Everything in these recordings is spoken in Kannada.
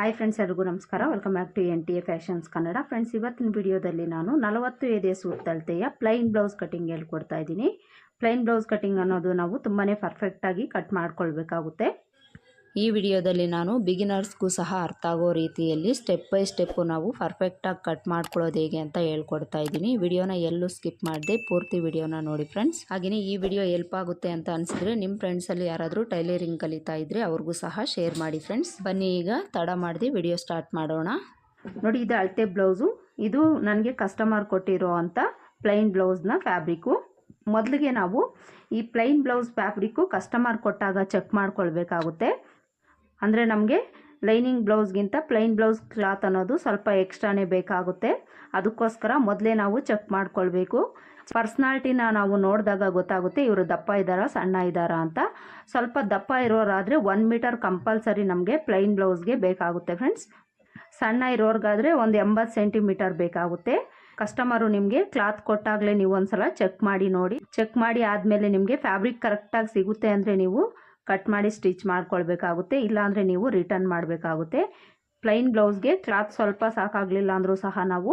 ಹಾಯ್ ಫ್ರೆಂಡ್ಸ್ ಎಲ್ಲರಿಗೂ ನಮಸ್ಕಾರ. Welcome back to N T A fashions Kannada friends ಇವತ್ತಿನ ವಿಡಿಯೋದಲ್ಲಿ ನಾನು ನಲವತ್ತು ಎದೆ ಸೂಟ್ ಸುತ್ತಳತೆಯ ಪ್ಲೈನ್ ಬ್ಲೌಸ್ ಕಟಿಂಗ್ ಹೇಳ್ಕೊಡ್ತಾ ಇದ್ದೀನಿ. ಪ್ಲೈನ್ ಬ್ಲೌಸ್ ಕಟಿಂಗ್ ಅನ್ನೋದು ನಾವು ತುಂಬಾ ಪರ್ಫೆಕ್ಟಾಗಿ ಕಟ್ ಮಾಡ್ಕೊಳ್ಬೇಕಾಗುತ್ತೆ. ಈ ವಿಡಿಯೋದಲ್ಲಿ ನಾನು ಬಿಗಿನರ್ಸ್ಗೂ ಸಹ ಅರ್ಥ ಆಗೋ ರೀತಿಯಲ್ಲಿ ಸ್ಟೆಪ್ ಬೈ ಸ್ಟೆಪ್ಪು ನಾವು ಪರ್ಫೆಕ್ಟಾಗಿ ಕಟ್ ಮಾಡ್ಕೊಳ್ಳೋದು ಹೇಗೆ ಅಂತ ಹೇಳ್ಕೊಡ್ತಾ ಇದ್ದೀನಿ. ವಿಡಿಯೋನ ಎಲ್ಲೂ ಸ್ಕಿಪ್ ಮಾಡಿದೆ ಪೂರ್ತಿ ವಿಡಿಯೋನ ನೋಡಿ ಫ್ರೆಂಡ್ಸ್ ಹಾಗೆಯೇ ಈ ವಿಡಿಯೋ ಹೆಲ್ಪ್ ಆಗುತ್ತೆ ಅಂತ ಅನಿಸಿದ್ರೆ ನಿಮ್ಮ ಫ್ರೆಂಡ್ಸಲ್ಲಿ ಯಾರಾದರೂ ಟೈಲರಿಂಗ್ ಕಲಿತಾ ಇದ್ದರೆ ಅವ್ರಿಗೂ ಸಹ ಶೇರ್ ಮಾಡಿ ಫ್ರೆಂಡ್ಸ್ ಬನ್ನಿ ಈಗ ತಡ ಮಾಡಿದೆ ವಿಡಿಯೋ ಸ್ಟಾರ್ಟ್ ಮಾಡೋಣ. ನೋಡಿ, ಇದು ಅಳತೆ ಬ್ಲೌಸು ಇದು ನನಗೆ ಕಸ್ಟಮರ್ ಕೊಟ್ಟಿರೋ ಅಂಥ ಪ್ಲೈನ್ ಬ್ಲೌಸ್ನ ಫ್ಯಾಬ್ರಿಕ್ಕು ಮೊದಲಿಗೆ ನಾವು ಈ ಪ್ಲೈನ್ ಬ್ಲೌಸ್ ಫ್ಯಾಬ್ರಿಕ್ಕು ಕಸ್ಟಮರ್ ಕೊಟ್ಟಾಗ ಚೆಕ್ ಮಾಡ್ಕೊಳ್ಬೇಕಾಗುತ್ತೆ. ಅಂದರೆ ನಮಗೆ ಲೈನಿಂಗ್ ಬ್ಲೌಸ್ಗಿಂತ ಪ್ಲೈನ್ ಬ್ಲೌಸ್ ಕ್ಲಾತ್ ಅನ್ನೋದು ಸ್ವಲ್ಪ ಎಕ್ಸ್ಟ್ರಾನೇ ಬೇಕಾಗುತ್ತೆ. ಅದಕ್ಕೋಸ್ಕರ ಮೊದಲೇ ನಾವು ಚೆಕ್ ಮಾಡ್ಕೊಳ್ಬೇಕು. ಪರ್ಸ್ನಾಲ್ಟಿನ ನಾವು ನೋಡಿದಾಗ ಗೊತ್ತಾಗುತ್ತೆ, ಇವರು ದಪ್ಪ ಇದ್ದಾರಾ, ಸಣ್ಣ ಇದ್ದಾರಾ ಅಂತ. ಸ್ವಲ್ಪ ದಪ್ಪ ಇರೋರಾದರೆ ಒನ್ ಮೀಟರ್ ಕಂಪಲ್ಸರಿ ನಮಗೆ ಪ್ಲೈನ್ ಬ್ಲೌಸ್ಗೆ ಬೇಕಾಗುತ್ತೆ ಫ್ರೆಂಡ್ಸ್. ಸಣ್ಣ ಇರೋರ್ಗಾದರೆ ಒಂದು ಎಂಬತ್ತು ಸೆಂಟಿಮೀಟರ್ ಬೇಕಾಗುತ್ತೆ. ಕಸ್ಟಮರು ನಿಮಗೆ ಕ್ಲಾತ್ ಕೊಟ್ಟಾಗಲೇ ನೀವು ಒಂದು ಸಲ ಚೆಕ್ ಮಾಡಿ ನೋಡಿ. ಚೆಕ್ ಮಾಡಿ ಆದಮೇಲೆ ನಿಮಗೆ ಫ್ಯಾಬ್ರಿಕ್ ಕರೆಕ್ಟಾಗಿ ಸಿಗುತ್ತೆ ಅಂದರೆ ನೀವು ಕಟ್ ಮಾಡಿ ಸ್ಟಿಚ್ ಮಾಡ್ಕೊಳ್ಬೇಕಾಗುತ್ತೆ, ಇಲ್ಲಾಂದರೆ ನೀವು ರಿಟರ್ನ್ ಮಾಡಬೇಕಾಗುತ್ತೆ. ಪ್ಲೈನ್ ಬ್ಲೌಸ್ಗೆ ಕ್ಲಾತ್ ಸ್ವಲ್ಪ ಸಾಕಾಗಲಿಲ್ಲ ಅಂದರೂ ಸಹ ನಾವು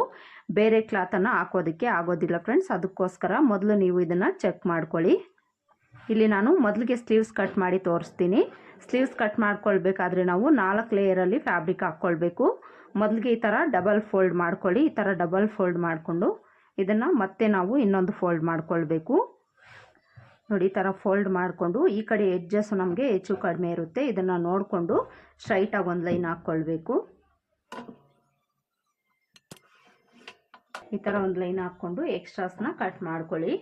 ಬೇರೆ ಕ್ಲಾತನ್ನು ಹಾಕೋದಕ್ಕೆ ಆಗೋದಿಲ್ಲ ಫ್ರೆಂಡ್ಸ್. ಅದಕ್ಕೋಸ್ಕರ ಮೊದಲು ನೀವು ಇದನ್ನು ಚೆಕ್ ಮಾಡ್ಕೊಳ್ಳಿ. ಇಲ್ಲಿ ನಾನು ಮೊದಲಿಗೆ ಸ್ಲೀವ್ಸ್ ಕಟ್ ಮಾಡಿ ತೋರಿಸ್ತೀನಿ. ಸ್ಲೀವ್ಸ್ ಕಟ್ ಮಾಡ್ಕೊಳ್ಬೇಕಾದ್ರೆ ನಾವು ನಾಲ್ಕು ಲೇಯರಲ್ಲಿ ಫ್ಯಾಬ್ರಿಕ್ ಹಾಕ್ಕೊಳ್ಬೇಕು. ಮೊದಲಿಗೆ ಈ ಥರ ಡಬಲ್ ಫೋಲ್ಡ್ ಮಾಡ್ಕೊಳ್ಳಿ. ಈ ಥರ ಡಬಲ್ ಫೋಲ್ಡ್ ಮಾಡಿಕೊಂಡು ಇದನ್ನು ಮತ್ತೆ ನಾವು ಇನ್ನೊಂದು ಫೋಲ್ಡ್ ಮಾಡ್ಕೊಳ್ಬೇಕು. ನೋಡಿ, ಈ ಥರ ಫೋಲ್ಡ್ ಮಾಡಿಕೊಂಡು ಈ ಕಡೆ ಎಡ್ಜಸ್ ನಮಗೆ ಹೆಚ್ಚು ಕಡಿಮೆ ಇರುತ್ತೆ. ಇದನ್ನು ನೋಡಿಕೊಂಡು ಸ್ಟ್ರೈಟಾಗಿ ಒಂದು ಲೈನ್ ಹಾಕ್ಕೊಳ್ಬೇಕು ಈ ಥರ ಒಂದು ಲೈನ್ ಹಾಕ್ಕೊಂಡು ಎಕ್ಸ್ಟ್ರಾಸ್ನ ಕಟ್ ಮಾಡ್ಕೊಳ್ಳಿ.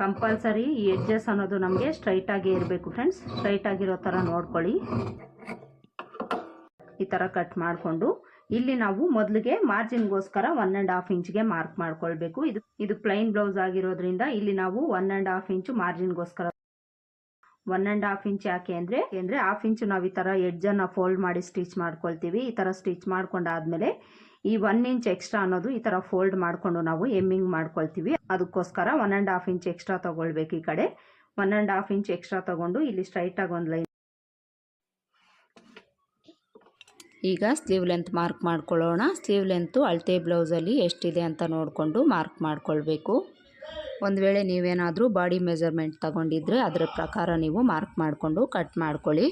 ಕಂಪಲ್ಸರಿ ಈ ಎಡ್ಜಸ್ ಅನ್ನೋದು ನಮಗೆ ಸ್ಟ್ರೈಟಾಗಿ ಇರಬೇಕು ಫ್ರೆಂಡ್ಸ್ ಸ್ಟ್ರೈಟಾಗಿರೋ ಥರ ನೋಡ್ಕೊಳ್ಳಿ. ಈ ಥರ ಕಟ್ ಮಾಡಿಕೊಂಡು ಇಲ್ಲಿ ನಾವು ಮೊದಲಿಗೆ ಮಾರ್ಜಿನ್ಗೋಸ್ಕರ ಒನ್ ಆ್ಯಂಡ್ ಹಾಫ್ ಇಂಚ್ಗೆ ಮಾರ್ಕ್ ಮಾಡ್ಕೊಳ್ಬೇಕು. ಇದು ಇದು ಪ್ಲೈನ್ ಬ್ಲೌಸ್ ಆಗಿರೋದ್ರಿಂದ ಇಲ್ಲಿ ನಾವು ಒನ್ ಆ್ಯಂಡ್ ಹಾಫ್ ಇಂಚು ಮಾರ್ಜಿನ್ಗೋಸ್ಕರ ಒನ್ ಆ್ಯಂಡ್ ಹಾಫ್ ಇಂಚ್ ಯಾಕೆ ಅಂದರೆ ಅಂದರೆ ಹಾಫ್ ಇಂಚು ನಾವು ಈ ಥರ ಎಡ್ಜನ್ನು ಫೋಲ್ಡ್ ಮಾಡಿ ಸ್ಟಿಚ್ ಮಾಡ್ಕೊಳ್ತೀವಿ. ಈ ಥರ ಸ್ಟಿಚ್ ಮಾಡ್ಕೊಂಡಾದ್ಮೇಲೆ ಈ ಒನ್ ಇಂಚ್ ಎಕ್ಸ್ಟ್ರಾ ಅನ್ನೋದು ಈ ಥರ ಫೋಲ್ಡ್ ಮಾಡಿಕೊಂಡು ನಾವು ಎಮ್ಮಿಂಗ್ ಮಾಡ್ಕೊಳ್ತೀವಿ. ಅದಕ್ಕೋಸ್ಕರ one and half inch extra ತೊಗೊಳ್ಬೇಕು ಈ ಕಡೆ. One and half inch extra ತೊಗೊಂಡು ಇಲ್ಲಿ ಸ್ಟ್ರೈಟಾಗಿ ಒಂದು ಲೈನ್ ಈಗ ಸ್ಲೀವ್ ಲೆಂತ್ ಮಾರ್ಕ್ ಮಾಡ್ಕೊಳ್ಳೋಣ. ಸ್ಲೀವ್ ಲೆಂತು ಅಳತೆ ಬ್ಲೌಸಲ್ಲಿ ಎಷ್ಟಿದೆ ಅಂತ ನೋಡಿಕೊಂಡು ಮಾರ್ಕ್ ಮಾಡ್ಕೊಳ್ಬೇಕು. ಒಂದು ವೇಳೆ ನೀವೇನಾದರೂ ಬಾಡಿ ಮೆಜರ್ಮೆಂಟ್ ತಗೊಂಡಿದ್ರೆ ಅದರ ಪ್ರಕಾರ ನೀವು ಮಾರ್ಕ್ ಮಾಡಿಕೊಂಡು ಕಟ್ ಮಾಡ್ಕೊಳ್ಳಿ.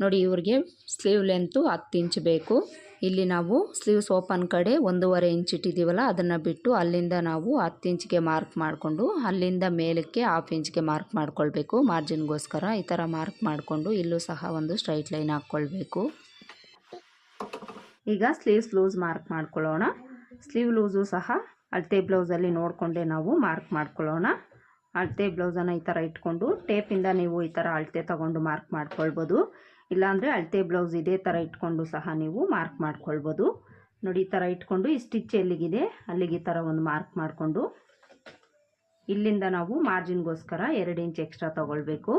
ನೋಡಿ, ಇವ್ರಿಗೆ ಸ್ಲೀವ್ ಲೆಂತು ಹತ್ತು ಇಂಚ್ ಬೇಕು. ಇಲ್ಲಿ ನಾವು ಸ್ಲೀವ್ಸ್ ಓಪನ್ ಕಡೆ ಒಂದೂವರೆ ಇಂಚ್ ಇಟ್ಟಿದ್ದೀವಲ್ಲ, ಅದನ್ನು ಬಿಟ್ಟು ಅಲ್ಲಿಂದ ನಾವು ಹತ್ತು ಇಂಚ್ಗೆ ಮಾರ್ಕ್ ಮಾಡಿಕೊಂಡು, ಅಲ್ಲಿಂದ ಮೇಲಕ್ಕೆ ಹಾಫ್ ಇಂಚ್ಗೆ ಮಾರ್ಕ್ ಮಾಡ್ಕೊಳ್ಬೇಕು. ಮಾರ್ಜಿನ್ಗೋಸ್ಕರ ಈ ಥರ ಮಾರ್ಕ್ ಮಾಡಿಕೊಂಡು ಇಲ್ಲೂ ಸಹ ಒಂದು ಸ್ಟ್ರೈಟ್ ಲೈನ್ ಹಾಕ್ಕೊಳ್ಬೇಕು. ಈಗ ಸ್ಲೀವ್ಸ್ ಲೂಸ್ ಮಾರ್ಕ್ ಮಾಡ್ಕೊಳ್ಳೋಣ. ಸ್ಲೀವ್ ಲೂಸು ಸಹ ಅಳತೆ ಬ್ಲೌಸಲ್ಲಿ ನೋಡಿಕೊಂಡೆ ನಾವು ಮಾರ್ಕ್ ಮಾಡ್ಕೊಳ್ಳೋಣ. ಅಳತೆ ಬ್ಲೌಸನ್ನು ಈ ಥರ ಇಟ್ಕೊಂಡು ಟೇಪಿಂದ ನೀವು ಈ ಥರ ಅಳತೆ ತಗೊಂಡು ಮಾರ್ಕ್ ಮಾಡ್ಕೊಳ್ಬೋದು. ಇಲ್ಲಾಂದರೆ ಅಳತೆ ಬ್ಲೌಸ್ ಇದೇ ಥರ ಇಟ್ಕೊಂಡು ಸಹ ನೀವು ಮಾರ್ಕ್ ಮಾಡ್ಕೊಳ್ಬೋದು. ನೋಡಿ, ಈ ಥರ ಇಟ್ಕೊಂಡು ಈ ಸ್ಟಿಚ್ ಎಲ್ಲಿಗಿದೆ, ಅಲ್ಲಿಗೆ ಈ ಥರ ಒಂದು ಮಾರ್ಕ್ ಮಾಡಿಕೊಂಡು ಇಲ್ಲಿಂದ ನಾವು ಮಾರ್ಜಿನ್ಗೋಸ್ಕರ ಎರಡು ಇಂಚ್ ಎಕ್ಸ್ಟ್ರಾ ತಗೊಳ್ಬೇಕು.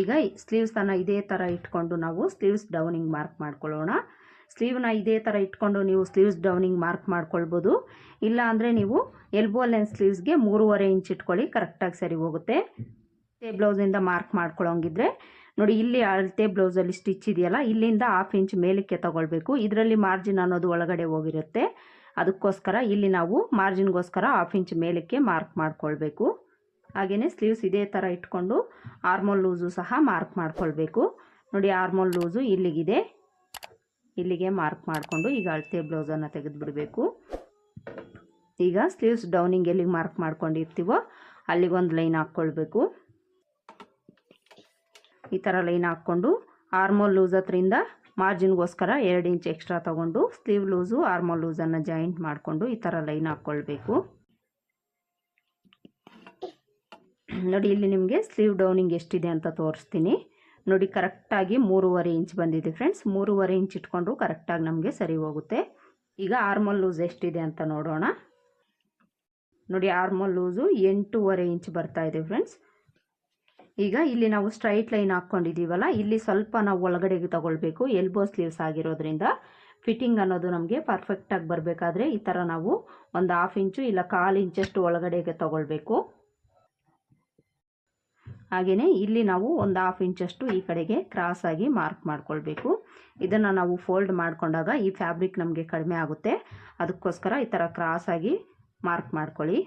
ಈಗ ಸ್ಲೀವ್ಸನ್ನು ಇದೇ ಥರ ಇಟ್ಕೊಂಡು ನಾವು ಸ್ಲೀವ್ಸ್ ಡೌನಿಂಗ್ ಮಾರ್ಕ್ ಮಾಡ್ಕೊಳ್ಳೋಣ. ಸ್ಲೀವ್ನ ಇದೇ ಥರ ಇಟ್ಕೊಂಡು ನೀವು ಸ್ಲೀವ್ಸ್ ಡೌನಿಂಗ್ ಮಾರ್ಕ್ ಮಾಡ್ಕೊಳ್ಬೋದು. ಇಲ್ಲ ಅಂದರೆ ನೀವು ಎಲ್ಬೋ ಲೆನ್ ಸ್ಲೀವ್ಸ್ಗೆ ಮೂರುವರೆ ಇಂಚ್ ಇಟ್ಕೊಳ್ಳಿ ಕರೆಕ್ಟಾಗಿ ಸರಿ ಹೋಗುತ್ತೆ. ಬ್ಲೌಸಿಂದ ಮಾರ್ಕ್ ಮಾಡ್ಕೊಳ್ಳೋಂಗಿದ್ರೆ ನೋಡಿ ಇಲ್ಲಿ ಅಳತೆ ಬ್ಲೌಸಲ್ಲಿ ಸ್ಟಿಚ್ ಇದೆಯಲ್ಲ, ಇಲ್ಲಿಂದ ಹಾಫ್ ಇಂಚ್ ಮೇಲಕ್ಕೆ ತಗೊಳ್ಬೇಕು. ಇದರಲ್ಲಿ ಮಾರ್ಜಿನ್ ಅನ್ನೋದು ಒಳಗಡೆ ಹೋಗಿರುತ್ತೆ. ಅದಕ್ಕೋಸ್ಕರ ಇಲ್ಲಿ ನಾವು ಮಾರ್ಜಿನ್ಗೋಸ್ಕರ ಹಾಫ್ ಇಂಚ್ ಮೇಲಕ್ಕೆ ಮಾರ್ಕ್ ಮಾಡ್ಕೊಳ್ಬೇಕು. ಹಾಗೆಯೇ ಸ್ಲೀವ್ಸ್ ಇದೇ ಥರ ಇಟ್ಕೊಂಡು ಆರ್ಮೋಲ್ ಲೂಸು ಸಹ ಮಾರ್ಕ್ ಮಾಡ್ಕೊಳ್ಬೇಕು. ನೋಡಿ ಆರ್ಮೋಲ್ ಲೂಸು ಇಲ್ಲಿಗಿದೆ. ಇಲ್ಲಿಗೆ ಮಾರ್ಕ್ ಮಾಡಿಕೊಂಡು ಈಗ ಅಳತೆ ಬ್ಲೌಸನ್ನು ತೆಗೆದುಬಿಡಬೇಕು. ಈಗ ಸ್ಲೀವ್ಸ್ ಡೌನಿಂಗ್ ಎಲ್ಲಿಗೆ ಮಾರ್ಕ್ ಮಾಡ್ಕೊಂಡಿರ್ತೀವೋ ಅಲ್ಲಿಗೊಂದು ಲೈನ್ ಹಾಕ್ಕೊಳ್ಬೇಕು. ಈ ಥರ ಲೈನ್ ಹಾಕ್ಕೊಂಡು ಆರ್ಮೋಲ್ ಲೂಸ್ ಹತ್ರಿಂದ ಮಾರ್ಜಿನ್ಗೋಸ್ಕರ ಎರಡು ಇಂಚ್ ಎಕ್ಸ್ಟ್ರಾ ತೊಗೊಂಡು ಸ್ಲೀವ್ ಲೂಸು ಆರ್ಮೋಲ್ ಲೂಸನ್ನು ಜಾಯಿಂಟ್ ಮಾಡಿಕೊಂಡು ಈ ಥರ ಲೈನ್ ಹಾಕ್ಕೊಳ್ಬೇಕು. ನೋಡಿ, ಇಲ್ಲಿ ನಿಮಗೆ ಸ್ಲೀವ್ ಡೌನಿಂಗ್ ಎಷ್ಟಿದೆ ಅಂತ ತೋರಿಸ್ತೀನಿ. ನೋಡಿ, ಕರೆಕ್ಟಾಗಿ ಮೂರುವರೆ ಇಂಚ್ ಬಂದಿದೆ ಫ್ರೆಂಡ್ಸ್ ಮೂರುವರೆ ಇಂಚ್ ಇಟ್ಕೊಂಡ್ರು ಕರೆಕ್ಟಾಗಿ ನಮಗೆ ಸರಿ ಹೋಗುತ್ತೆ. ಈಗ ಆರ್ಮಲ್ ಲೂಸ್ ಎಷ್ಟಿದೆ ಅಂತ ನೋಡೋಣ. ನೋಡಿ ಆರ್ಮಲ್ ಲೂಸು ಎಂಟೂವರೆ ಇಂಚ್ ಬರ್ತಾ ಇದೆ ಫ್ರೆಂಡ್ಸ್ ಈಗ ಇಲ್ಲಿ ನಾವು ಸ್ಟ್ರೈಟ್ ಲೈನ್ ಹಾಕ್ಕೊಂಡಿದ್ದೀವಲ್ಲ ಇಲ್ಲಿ ಸ್ವಲ್ಪ ನಾವು ಒಳಗಡೆಗೆ ತಗೊಳ್ಬೇಕು ಎಲ್ಬೋ ಸ್ಲೀವ್ಸ್ ಆಗಿರೋದ್ರಿಂದ. ಫಿಟ್ಟಿಂಗ್ ಅನ್ನೋದು ನಮಗೆ ಪರ್ಫೆಕ್ಟಾಗಿ ಬರಬೇಕಾದ್ರೆ ಈ ಥರ ನಾವು ಒಂದು ಹಾಫ್ ಇಂಚು ಇಲ್ಲ ಕಾಲು ಇಂಚಷ್ಟು ಒಳಗಡೆಗೆ ತಗೊಳ್ಬೇಕು. ಹಾಗೆಯೇ ಇಲ್ಲಿ ನಾವು ಒಂದು ಹಾಫ್ ಇಂಚಷ್ಟು ಈ ಕಡೆಗೆ ಕ್ರಾಸಾಗಿ ಮಾರ್ಕ್ ಮಾಡ್ಕೊಳ್ಬೇಕು. ಇದನ್ನು ನಾವು ಫೋಲ್ಡ್ ಮಾಡಿಕೊಂಡಾಗ ಈ ಫ್ಯಾಬ್ರಿಕ್ ನಮಗೆ ಕಡಿಮೆ ಆಗುತ್ತೆ. ಅದಕ್ಕೋಸ್ಕರ ಈ ಥರ ಕ್ರಾಸಾಗಿ ಮಾರ್ಕ್ ಮಾಡ್ಕೊಳ್ಳಿ.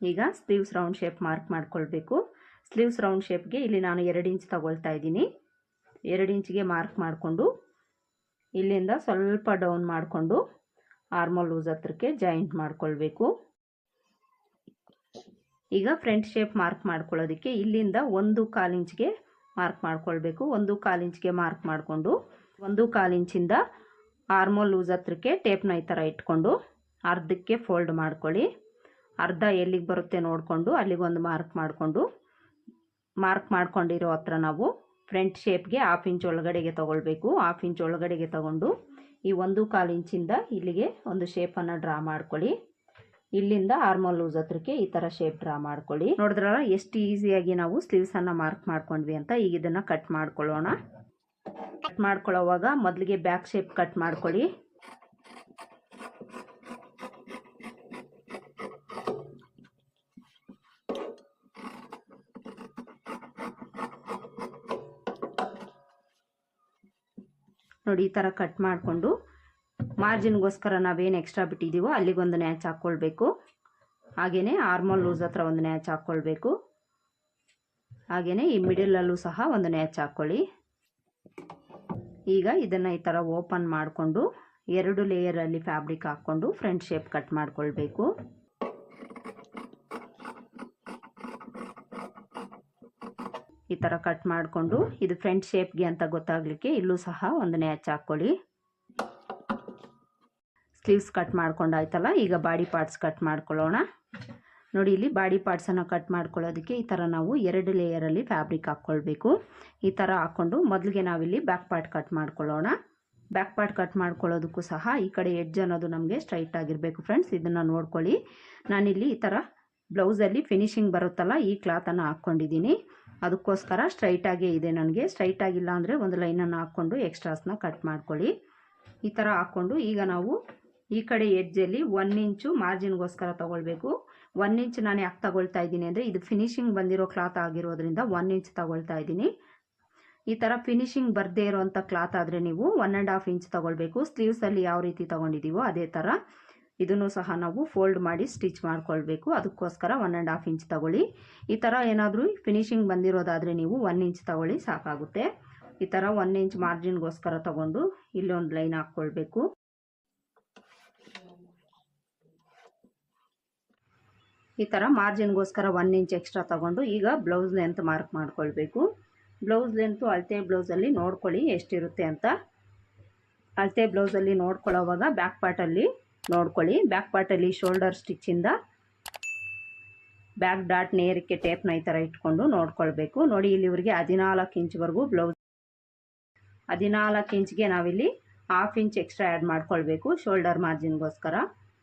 ಈಗ ಸ್ಲೀವ್ಸ್ ರೌಂಡ್ ಶೇಪ್ ಮಾರ್ಕ್ ಮಾಡ್ಕೊಳ್ಬೇಕು. ಸ್ಲೀವ್ಸ್ ರೌಂಡ್ ಶೇಪ್ಗೆ ಇಲ್ಲಿ ನಾನು ಎರಡು ಇಂಚ್ ತಗೊಳ್ತಾ ಇದ್ದೀನಿ. ಎರಡು ಇಂಚಿಗೆ ಮಾರ್ಕ್ ಮಾಡಿಕೊಂಡು ಇಲ್ಲಿಂದ ಸ್ವಲ್ಪ ಡೌನ್ ಮಾಡಿಕೊಂಡು ಆರ್ಮೋಲ್ ಲೂಸ್ ಹತ್ರಕ್ಕೆ ಜಾಯಿಂಟ್ ಮಾಡ್ಕೊಳ್ಬೇಕು. ಈಗ ಫ್ರಂಟ್ ಶೇಪ್ ಮಾರ್ಕ್ ಮಾಡ್ಕೊಳ್ಳೋದಕ್ಕೆ ಇಲ್ಲಿಂದ ಒಂದು ಕಾಲು ಇಂಚ್ಗೆ ಮಾರ್ಕ್ ಮಾಡ್ಕೊಳ್ಬೇಕು. ಒಂದು ಕಾಲು ಇಂಚ್ಗೆ ಮಾರ್ಕ್ ಮಾಡಿಕೊಂಡು, ಒಂದು ಕಾಲಿಂಚಿಂದ ಆರ್ಮೋಲ್ ಲೂಸ್ ಹತ್ರಕ್ಕೆ ಟೇಪ್ನ ಈ ಥರ ಇಟ್ಕೊಂಡು ಅರ್ಧಕ್ಕೆ ಫೋಲ್ಡ್ ಮಾಡ್ಕೊಳ್ಳಿ. ಅರ್ಧ ಎಲ್ಲಿಗೆ ಬರುತ್ತೆ ನೋಡಿಕೊಂಡು ಅಲ್ಲಿಗೊಂದು ಮಾರ್ಕ್ ಮಾಡಿಕೊಂಡು, ಮಾರ್ಕ್ ಮಾಡ್ಕೊಂಡಿರೋ ಹತ್ರ ನಾವು ಫ್ರಂಟ್ ಶೇಪ್ಗೆ ಹಾಫ್ ಇಂಚ್ ಒಳಗಡೆಗೆ ತೊಗೊಳ್ಬೇಕು. ಹಾಫ್ ಇಂಚ್ ಒಳಗಡೆಗೆ ತಗೊಂಡು ಈ ಒಂದು ಕಾಲಿಂಚಿಂದ ಇಲ್ಲಿಗೆ ಒಂದು ಶೇಪನ್ನು ಡ್ರಾ ಮಾಡ್ಕೊಳ್ಳಿ. ಇಲ್ಲಿಂದ ಆರ್ಮಲ್ ಲೂಸ್ ಹತ್ರಕ್ಕೆ ಈ ಥರ ಶೇಪ್ ಡ್ರಾ ಮಾಡ್ಕೊಳ್ಳಿ. ನೋಡಿದ್ರಲ್ಲ, ಎಷ್ಟು ಈಸಿಯಾಗಿ ನಾವು ಸ್ಲೀವ್ಸನ್ನು ಮಾರ್ಕ್ ಮಾಡ್ಕೊಂಡ್ವಿ ಅಂತ. ಈಗ ಇದನ್ನು ಕಟ್ ಮಾಡ್ಕೊಳ್ಳೋಣ. ಕಟ್ ಮಾಡ್ಕೊಳ್ಳೋವಾಗ ಮೊದಲಿಗೆ ಬ್ಯಾಕ್ ಶೇಪ್ ಕಟ್ ಮಾಡ್ಕೊಳ್ಳಿ. ನೋಡಿ ಈ ಥರ ಕಟ್ ಮಾಡಿಕೊಂಡು ಮಾರ್ಜಿನ್ಗೋಸ್ಕರ ನಾವೇನು ಎಕ್ಸ್ಟ್ರಾ ಬಿಟ್ಟಿದ್ದೀವೋ ಅಲ್ಲಿಗೊಂದು ನ್ಯಾಚ್ ಹಾಕ್ಕೊಳ್ಬೇಕು. ಹಾಗೆಯೇ ಆರ್ಮಲ್ ಲೂಸ್ ಹತ್ರ ಒಂದು ನ್ಯಾಚ್ ಹಾಕ್ಕೊಳ್ಬೇಕು. ಹಾಗೆಯೇ ಈ ಮಿಡಲಲ್ಲೂ ಸಹ ಒಂದು ನ್ಯಾಚ್ ಹಾಕ್ಕೊಳ್ಳಿ. ಈಗ ಇದನ್ನು ಈ ಥರ ಓಪನ್ ಮಾಡಿಕೊಂಡು ಎರಡು ಲೇಯರಲ್ಲಿ ಫ್ಯಾಬ್ರಿಕ್ ಹಾಕ್ಕೊಂಡು ಫ್ರಂಟ್ ಶೇಪ್ ಕಟ್ ಮಾಡಿಕೊಳ್ಬೇಕು. ಈ ಥರ ಕಟ್ ಮಾಡಿಕೊಂಡು ಇದು ಫ್ರಂಟ್ ಶೇಪ್ಗೆ ಅಂತ ಗೊತ್ತಾಗಲಿಕ್ಕೆ ಇಲ್ಲೂ ಸಹ ಒಂದು ನ್ಯಾಚ್ ಹಾಕ್ಕೊಳ್ಳಿ. ಸ್ಲೀವ್ಸ್ ಕಟ್ ಮಾಡ್ಕೊಂಡಾಯ್ತಲ್ಲ, ಈಗ ಬಾಡಿ ಪಾರ್ಟ್ಸ್ ಕಟ್ ಮಾಡ್ಕೊಳ್ಳೋಣ. ನೋಡಿ, ಇಲ್ಲಿ ಬಾಡಿ ಪಾರ್ಟ್ಸನ್ನು ಕಟ್ ಮಾಡ್ಕೊಳ್ಳೋದಕ್ಕೆ ಈ ಥರ ನಾವು ಎರಡು ಲೇಯರಲ್ಲಿ ಫ್ಯಾಬ್ರಿಕ್ ಹಾಕ್ಕೊಳ್ಬೇಕು. ಈ ಥರ ಹಾಕ್ಕೊಂಡು ಮೊದಲಿಗೆ ನಾವಿಲ್ಲಿ ಬ್ಯಾಕ್ ಪಾರ್ಟ್ ಕಟ್ ಮಾಡ್ಕೊಳ್ಳೋಣ. ಬ್ಯಾಕ್ ಪಾರ್ಟ್ ಕಟ್ ಮಾಡ್ಕೊಳ್ಳೋದಕ್ಕೂ ಸಹ ಈ ಕಡೆ ಎಡ್ಜ್ ಅನ್ನೋದು ನಮಗೆ ಸ್ಟ್ರೈಟ್ ಆಗಿರಬೇಕು ಫ್ರೆಂಡ್ಸ್ ಇದನ್ನು ನೋಡ್ಕೊಳ್ಳಿ. ನಾನಿಲ್ಲಿ ಈ ಥರ ಬ್ಲೌಸಲ್ಲಿ ಫಿನಿಶಿಂಗ್ ಬರುತ್ತಲ್ಲ, ಈ ಕ್ಲಾತನ್ನು ಹಾಕ್ಕೊಂಡಿದ್ದೀನಿ. ಅದಕ್ಕೋಸ್ಕರ ಸ್ಟ್ರೈಟಾಗೇ ಇದೆ ನನಗೆ. ಸ್ಟ್ರೈಟ್ ಆಗಿಲ್ಲ ಅಂದರೆ ಒಂದು ಲೈನನ್ನು ಹಾಕ್ಕೊಂಡು ಎಕ್ಸ್ಟ್ರಾಸ್ನ ಕಟ್ ಮಾಡ್ಕೊಳ್ಳಿ. ಈ ಥರ ಹಾಕ್ಕೊಂಡು ಈಗ ನಾವು ಈ ಕಡೆ ಎಡ್ಜಲ್ಲಿ ಒನ್ ಇಂಚು ಮಾರ್ಜಿನ್ಗೋಸ್ಕರ ತಗೊಳ್ಬೇಕು. ಒನ್ ಇಂಚ್ ನಾನು ಯಾಕೆ ತಗೊಳ್ತಾ ಇದ್ದೀನಿ ಅಂದರೆ ಇದು ಫಿನಿಶಿಂಗ್ ಬಂದಿರೋ ಕ್ಲಾತ್ ಆಗಿರೋದ್ರಿಂದ ಒನ್ ಇಂಚ್ ತಗೊಳ್ತಾ ಇದ್ದೀನಿ. ಈ ಥರ ಫಿನಿಶಿಂಗ್ ಬರದೇ ಇರೋವಂಥ ಕ್ಲಾತ್ ಆದರೆ ನೀವು ಒನ್ ಆ್ಯಂಡ್ ಹಾಫ್ ಇಂಚ್ ತಗೊಳ್ಬೇಕು. ಸ್ಲೀವ್ಸಲ್ಲಿ ಯಾವ ರೀತಿ ತೊಗೊಂಡಿದ್ದೀವೋ ಅದೇ ಥರ ಇದನ್ನು ಸಹ ನಾವು ಫೋಲ್ಡ್ ಮಾಡಿ ಸ್ಟಿಚ್ ಮಾಡ್ಕೊಳ್ಬೇಕು. ಅದಕ್ಕೋಸ್ಕರ ಒನ್ ಆ್ಯಂಡ್ ಹಾಫ್ ಇಂಚ್ ತಗೊಳ್ಳಿ. ಈ ಥರ ಏನಾದರೂ ಫಿನಿಶಿಂಗ್ ಬಂದಿರೋದಾದರೆ ನೀವು ಒನ್ ಇಂಚ್ ತಗೊಳ್ಳಿ ಸಾಕಾಗುತ್ತೆ. ಈ ಥರ ಒನ್ ಇಂಚ್ ಮಾರ್ಜಿನ್ಗೋಸ್ಕರ ತಗೊಂಡು ಇಲ್ಲೊಂದು ಲೈನ್ ಹಾಕ್ಕೊಳ್ಬೇಕು. ಈ ಥರ ಮಾರ್ಜಿನ್ಗೋಸ್ಕರ ಒನ್ ಇಂಚ್ ಎಕ್ಸ್ಟ್ರಾ ತಗೊಂಡು ಈಗ ಬ್ಲೌಸ್ ಲೆಂತ್ ಮಾರ್ಕ್ ಮಾಡ್ಕೊಳ್ಬೇಕು. ಬ್ಲೌಸ್ ಲೆಂತು ಅಳತೆ ಬ್ಲೌಸಲ್ಲಿ ನೋಡ್ಕೊಳ್ಳಿ ಎಷ್ಟಿರುತ್ತೆ ಅಂತ. ಅಳತೆ ಬ್ಲೌಸಲ್ಲಿ ನೋಡ್ಕೊಳ್ಳೋವಾಗ ಬ್ಯಾಕ್ ಪಾರ್ಟಲ್ಲಿ ನೋಡ್ಕೊಳ್ಳಿ. ಬ್ಯಾಕ್ ಪಾರ್ಟಲ್ಲಿ ಶೋಲ್ಡರ್ ಸ್ಟಿಚ್ಚಿಂದ ಬ್ಯಾಕ್ ಡಾಟ್ ನೇರಕ್ಕೆ ಟೇಪ್ನ ಈ ಥರ ಇಟ್ಕೊಂಡು ನೋಡ್ಕೊಳ್ಬೇಕು. ನೋಡಿ ಇಲ್ಲಿ ಇವರಿಗೆ ಹದಿನಾಲ್ಕು ಇಂಚ್ವರೆಗೂ ಬ್ಲೌಸ್ ಹದಿನಾಲ್ಕು ಇಂಚ್ಗೆ ನಾವಿಲ್ಲಿ ಹಾಫ್ ಇಂಚ್ ಎಕ್ಸ್ಟ್ರಾ ಆ್ಯಡ್ ಮಾಡ್ಕೊಳ್ಬೇಕು ಶೋಲ್ಡರ್ ಮಾರ್ಜಿನ್ಗೋಸ್ಕರ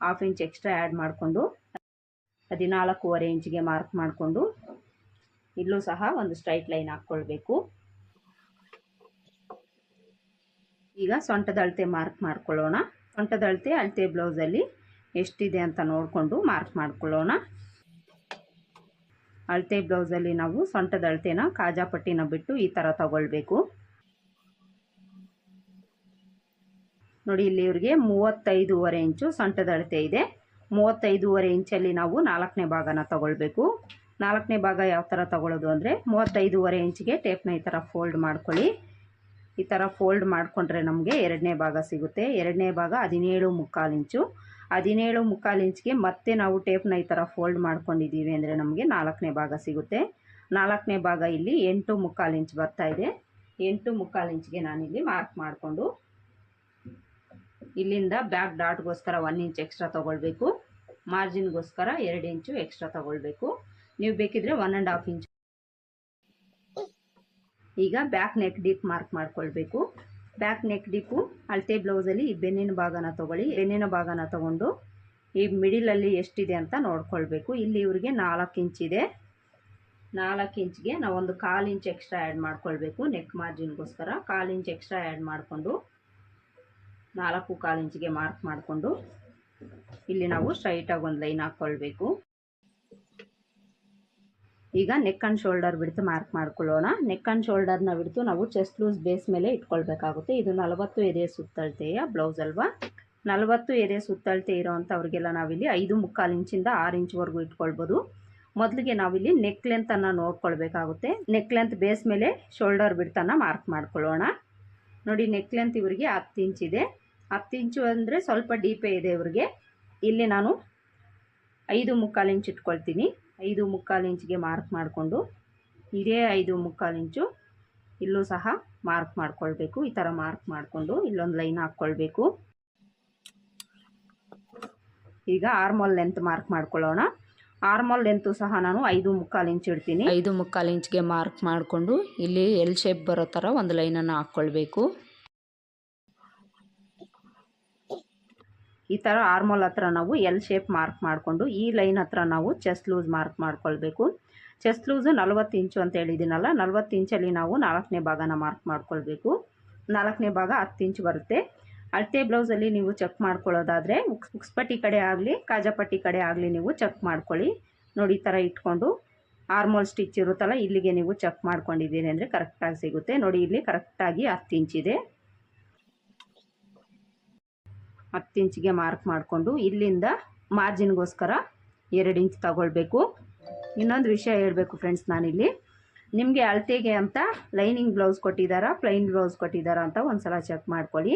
ಹಾಫ್ ಇಂಚ್ ಎಕ್ಸ್ಟ್ರಾ ಆ್ಯಡ್ ಮಾಡಿಕೊಂಡು ಹದಿನಾಲ್ಕೂವರೆ ಇಂಚಿಗೆ ಮಾರ್ಕ್ ಮಾಡಿಕೊಂಡು ಇಲ್ಲೂ ಸಹ ಒಂದು ಸ್ಟ್ರೈಟ್ ಲೈನ್ ಹಾಕ್ಕೊಳ್ಬೇಕು. ಈಗ ಸೊಂಟದ ಅಳತೆ ಮಾರ್ಕ್ ಮಾಡ್ಕೊಳ್ಳೋಣ. ಸೊಂಟದ ಅಳತೆ ಅಳತೆ ಬ್ಲೌಸಲ್ಲಿ ಎಷ್ಟಿದೆ ಅಂತ ನೋಡಿಕೊಂಡು ಮಾರ್ಕ್ ಮಾಡ್ಕೊಳ್ಳೋಣ. ಅಳತೆ ಬ್ಲೌಸಲ್ಲಿ ನಾವು ಸೊಂಟದ ಅಳತೆನ ಕಾಜಾಪಟ್ಟಿನ ಬಿಟ್ಟು ಈ ಥರ ತಗೊಳ್ಬೇಕು. ನೋಡಿ, ಇಲ್ಲಿ ಇವ್ರಿಗೆ ಮೂವತ್ತೈದೂವರೆ ಇಂಚು ಸೊಂಟದ ಅಳತೆ ಇದೆ. ಮೂವತ್ತೈದೂವರೆ ಇಂಚಲ್ಲಿ ನಾವು ನಾಲ್ಕನೇ ಭಾಗನ ತಗೊಳ್ಬೇಕು. ನಾಲ್ಕನೇ ಭಾಗ ಯಾವ ಥರ ತಗೊಳ್ಳೋದು ಅಂದರೆ ಮೂವತ್ತೈದೂವರೆ ಇಂಚಿಗೆ ಟೇಪ್ನ ಈ ಥರ ಫೋಲ್ಡ್ ಮಾಡ್ಕೊಳ್ಳಿ. ಈ ಥರ ಫೋಲ್ಡ್ ಮಾಡಿಕೊಂಡ್ರೆ ನಮಗೆ ಎರಡನೇ ಭಾಗ ಸಿಗುತ್ತೆ. ಎರಡನೇ ಭಾಗ ಹದಿನೇಳು ಮುಕ್ಕಾಲು ಇಂಚು. ಹದಿನೇಳು ಮುಕ್ಕಾಲು ಇಂಚಿಗೆ ಮತ್ತೆ ನಾವು ಟೇಪ್ನ ಈ ಥರ ಫೋಲ್ಡ್ ಮಾಡ್ಕೊಂಡಿದ್ದೀವಿ ಅಂದರೆ ನಮಗೆ ನಾಲ್ಕನೇ ಭಾಗ ಸಿಗುತ್ತೆ. ನಾಲ್ಕನೇ ಭಾಗ ಇಲ್ಲಿ ಎಂಟು ಮುಕ್ಕಾಲು ಇಂಚ್ ಬರ್ತಾ ಇದೆ. ಎಂಟು ಮುಕ್ಕಾಲು ಇಂಚ್ಗೆ ನಾನಿಲ್ಲಿ ಮಾರ್ಕ್ ಮಾಡಿಕೊಂಡು ಇಲ್ಲಿಂದ ಬ್ಯಾಕ್ ಡಾಟ್ಗೋಸ್ಕರ ಒನ್ ಇಂಚ್ ಎಕ್ಸ್ಟ್ರಾ ತೊಗೊಳ್ಬೇಕು. ಮಾರ್ಜಿನ್ಗೋಸ್ಕರ ಎರಡು ಇಂಚು ಎಕ್ಸ್ಟ್ರಾ ತೊಗೊಳ್ಬೇಕು. ನೀವು ಬೇಕಿದ್ರೆ ಒನ್ ಆ್ಯಂಡ್ ಹಾಫ್ ಇಂಚ್ ಈಗ ಬ್ಯಾಕ್ ನೆಕ್ ಡೀಪ್ ಮಾರ್ಕ್ ಮಾಡ್ಕೊಳ್ಬೇಕು. ಬ್ಯಾಕ್ ನೆಕ್ ಡೀಪು ಅಳತೆ ಬ್ಲೌಸಲ್ಲಿ ಈ ಬೆನ್ನಿನ ಭಾಗನ ತೊಗೊಳ್ಳಿ. ಬೆನ್ನಿನ ಭಾಗನ ತೊಗೊಂಡು ಈ ಮಿಡಿಲಲ್ಲಿ ಎಷ್ಟಿದೆ ಅಂತ ನೋಡ್ಕೊಳ್ಬೇಕು. ಇಲ್ಲಿ ಇವ್ರಿಗೆ ನಾಲ್ಕು ಇಂಚಿದೆ ನಾಲ್ಕು ಇಂಚ್ಗೆ ನಾವೊಂದು ಕಾಲು ಇಂಚ್ ಎಕ್ಸ್ಟ್ರಾ ಆ್ಯಡ್ ಮಾಡ್ಕೊಳ್ಬೇಕು ನೆಕ್ ಮಾರ್ಜಿನ್ಗೋಸ್ಕರ ಕಾಲು ಇಂಚ್ ಎಕ್ಸ್ಟ್ರಾ ಆ್ಯಡ್ ಮಾಡಿಕೊಂಡು ನಾಲ್ಕು ಕಾಲು ಇಂಚಿಗೆ ಮಾರ್ಕ್ ಮಾಡಿಕೊಂಡು ಇಲ್ಲಿ ನಾವು ಸ್ಟ್ರೈಟಾಗಿ ಒಂದು ಲೈನ್ ಹಾಕ್ಕೊಳ್ಬೇಕು. ಈಗ neck and shoulder width mark ಮಾಡ್ಕೊಳ್ಳೋಣ. ನೆಕ್ ಆ್ಯಂಡ್ ಶೋಲ್ಡರ್ನ ಬಿಡ್ತು ನಾವು ಚೆಸ್ಟ್ ಲೂಸ್ ಬೇಸ್ ಮೇಲೆ ಇಟ್ಕೊಳ್ಬೇಕಾಗುತ್ತೆ. ಇದು ನಲವತ್ತು ಎದೆ ಸುತ್ತಳತೆಯ ಬ್ಲೌಸ್ ಅಲ್ವಾ? ನಲವತ್ತು ಎದೆ ಸುತ್ತಳತೆ ಇರೋವಂಥವ್ರಿಗೆಲ್ಲ ನಾವಿಲ್ಲಿ ಐದು ಮುಕ್ಕಾಲು ಇಂಚಿಂದ ಆರು ಇಂಚ್ವರೆಗೂ ಇಟ್ಕೊಳ್ಬೋದು. ಮೊದಲಿಗೆ ನಾವಿಲ್ಲಿ ನೆಕ್ ಲೆಂತನ್ನು ನೋಡ್ಕೊಳ್ಬೇಕಾಗುತ್ತೆ. ನೆಕ್ ಲೆಂತ್ ಬೇಸ್ ಮೇಲೆ ಶೋಲ್ಡರ್ ಬಿಡ್ತನ್ನು ಮಾರ್ಕ್ ಮಾಡ್ಕೊಳ್ಳೋಣ. ನೋಡಿ ನೆಕ್ ಲೆಂತ್ ಇವರಿಗೆ ಹತ್ತು ಇಂಚಿದೆ. ಹತ್ತು ಇಂಚು ಅಂದರೆ ಸ್ವಲ್ಪ ಡೀಪೇ ಇದೆ ಇವ್ರಿಗೆ. ಇಲ್ಲಿ ನಾನು ಐದು ಮುಕ್ಕಾಲು ಇಂಚ್ ಇಟ್ಕೊಳ್ತೀನಿ. ಐದು ಮುಕ್ಕಾಲು ಇಂಚಿಗೆ ಮಾರ್ಕ್ ಮಾಡಿಕೊಂಡು ಇದೇ ಐದು ಮುಕ್ಕಾಲು ಇಂಚು ಇಲ್ಲೂ ಸಹ ಮಾರ್ಕ್ ಮಾಡ್ಕೊಳ್ಬೇಕು. ಈ ಥರ ಮಾರ್ಕ್ ಮಾಡಿಕೊಂಡು ಇಲ್ಲೊಂದು ಲೈನ್ ಹಾಕ್ಕೊಳ್ಬೇಕು. ಈಗ ಆರ್ಮೋಲ್ ಲೆಂತ್ ಮಾರ್ಕ್ ಮಾಡ್ಕೊಳ್ಳೋಣ. ಆರ್ಮೋಲ್ ಲೆಂತು ಸಹ ನಾನು ಐದು ಮುಕ್ಕಾಲು ಇಂಚ್ ಇಡ್ತೀನಿ. ಐದು ಮುಕ್ಕಾಲು ಇಂಚ್ಗೆ ಮಾರ್ಕ್ ಮಾಡಿಕೊಂಡು ಇಲ್ಲಿ ಎಲ್ ಶೇಪ್ ಬರೋ ಥರ ಒಂದು ಲೈನನ್ನು ಹಾಕ್ಕೊಳ್ಬೇಕು. ಈ ಥರ ಆರ್ಮೋಲ್ ಹತ್ರ ನಾವು ಎಲ್ ಶೇಪ್ ಮಾರ್ಕ್ ಮಾಡಿಕೊಂಡು, ಈ ಲೈನ್ ಹತ್ರ ನಾವು ಚೆಸ್ಟ್ ಲೂಸ್ ಮಾರ್ಕ್ ಮಾಡ್ಕೊಳ್ಬೇಕು. ಚೆಸ್ಟ್ ಲೂಸು ನಲ್ವತ್ತು ಇಂಚು ಅಂತ ಹೇಳಿದ್ದೀನಲ್ಲ, ನಲ್ವತ್ತು ಇಂಚಲ್ಲಿ ನಾವು ನಾಲ್ಕನೇ ಭಾಗನ ಮಾರ್ಕ್ ಮಾಡ್ಕೊಳ್ಬೇಕು. ನಾಲ್ಕನೇ ಭಾಗ ಹತ್ತು ಇಂಚು ಬರುತ್ತೆ. ಅಳತೆ ಬ್ಲೌಸಲ್ಲಿ ನೀವು ಚೆಕ್ ಮಾಡ್ಕೊಳ್ಳೋದಾದರೆ, ಉಕ್ಸ್, ಉಕ್ಸ್ಪಟ್ಟಿ ಕಡೆ ಆಗಲಿ, ಕಾಜಾಪಟ್ಟಿ ಕಡೆ ಆಗಲಿ ನೀವು ಚೆಕ್ ಮಾಡ್ಕೊಳ್ಳಿ. ನೋಡಿ, ಈ ಥರ ಇಟ್ಕೊಂಡು ಆರ್ಮೋಲ್ ಸ್ಟಿಚ್ ಇರುತ್ತಲ್ಲ, ಇಲ್ಲಿಗೆ ನೀವು ಚೆಕ್ ಮಾಡ್ಕೊಂಡಿದ್ದೀರಿ ಅಂದರೆ ಕರೆಕ್ಟಾಗಿ ಸಿಗುತ್ತೆ. ನೋಡಿ, ಇಲ್ಲಿ ಕರೆಕ್ಟಾಗಿ ಹತ್ತು ಇಂಚಿದೆ. ಹತ್ತು ಇಂಚಿಗೆ ಮಾರ್ಕ್ ಮಾಡಿಕೊಂಡು ಇಲ್ಲಿಂದ ಮಾರ್ಜಿನ್ಗೋಸ್ಕರ ಎರಡು ಇಂಚ್ ತಗೊಳ್ಬೇಕು. ಇನ್ನೊಂದು ವಿಷಯ ಹೇಳಬೇಕು ಫ್ರೆಂಡ್ಸ್ ನಾನಿಲ್ಲಿ. ನಿಮಗೆ ಅಳತೆಗೆ ಅಂತ ಲೈನಿಂಗ್ ಬ್ಲೌಸ್ ಕೊಟ್ಟಿದ್ದಾರಾ, ಪ್ಲೈನ್ ಬ್ಲೌಸ್ ಕೊಟ್ಟಿದ್ದಾರಾ ಅಂತ ಒಂದು ಸಲ ಚೆಕ್ ಮಾಡ್ಕೊಳ್ಳಿ.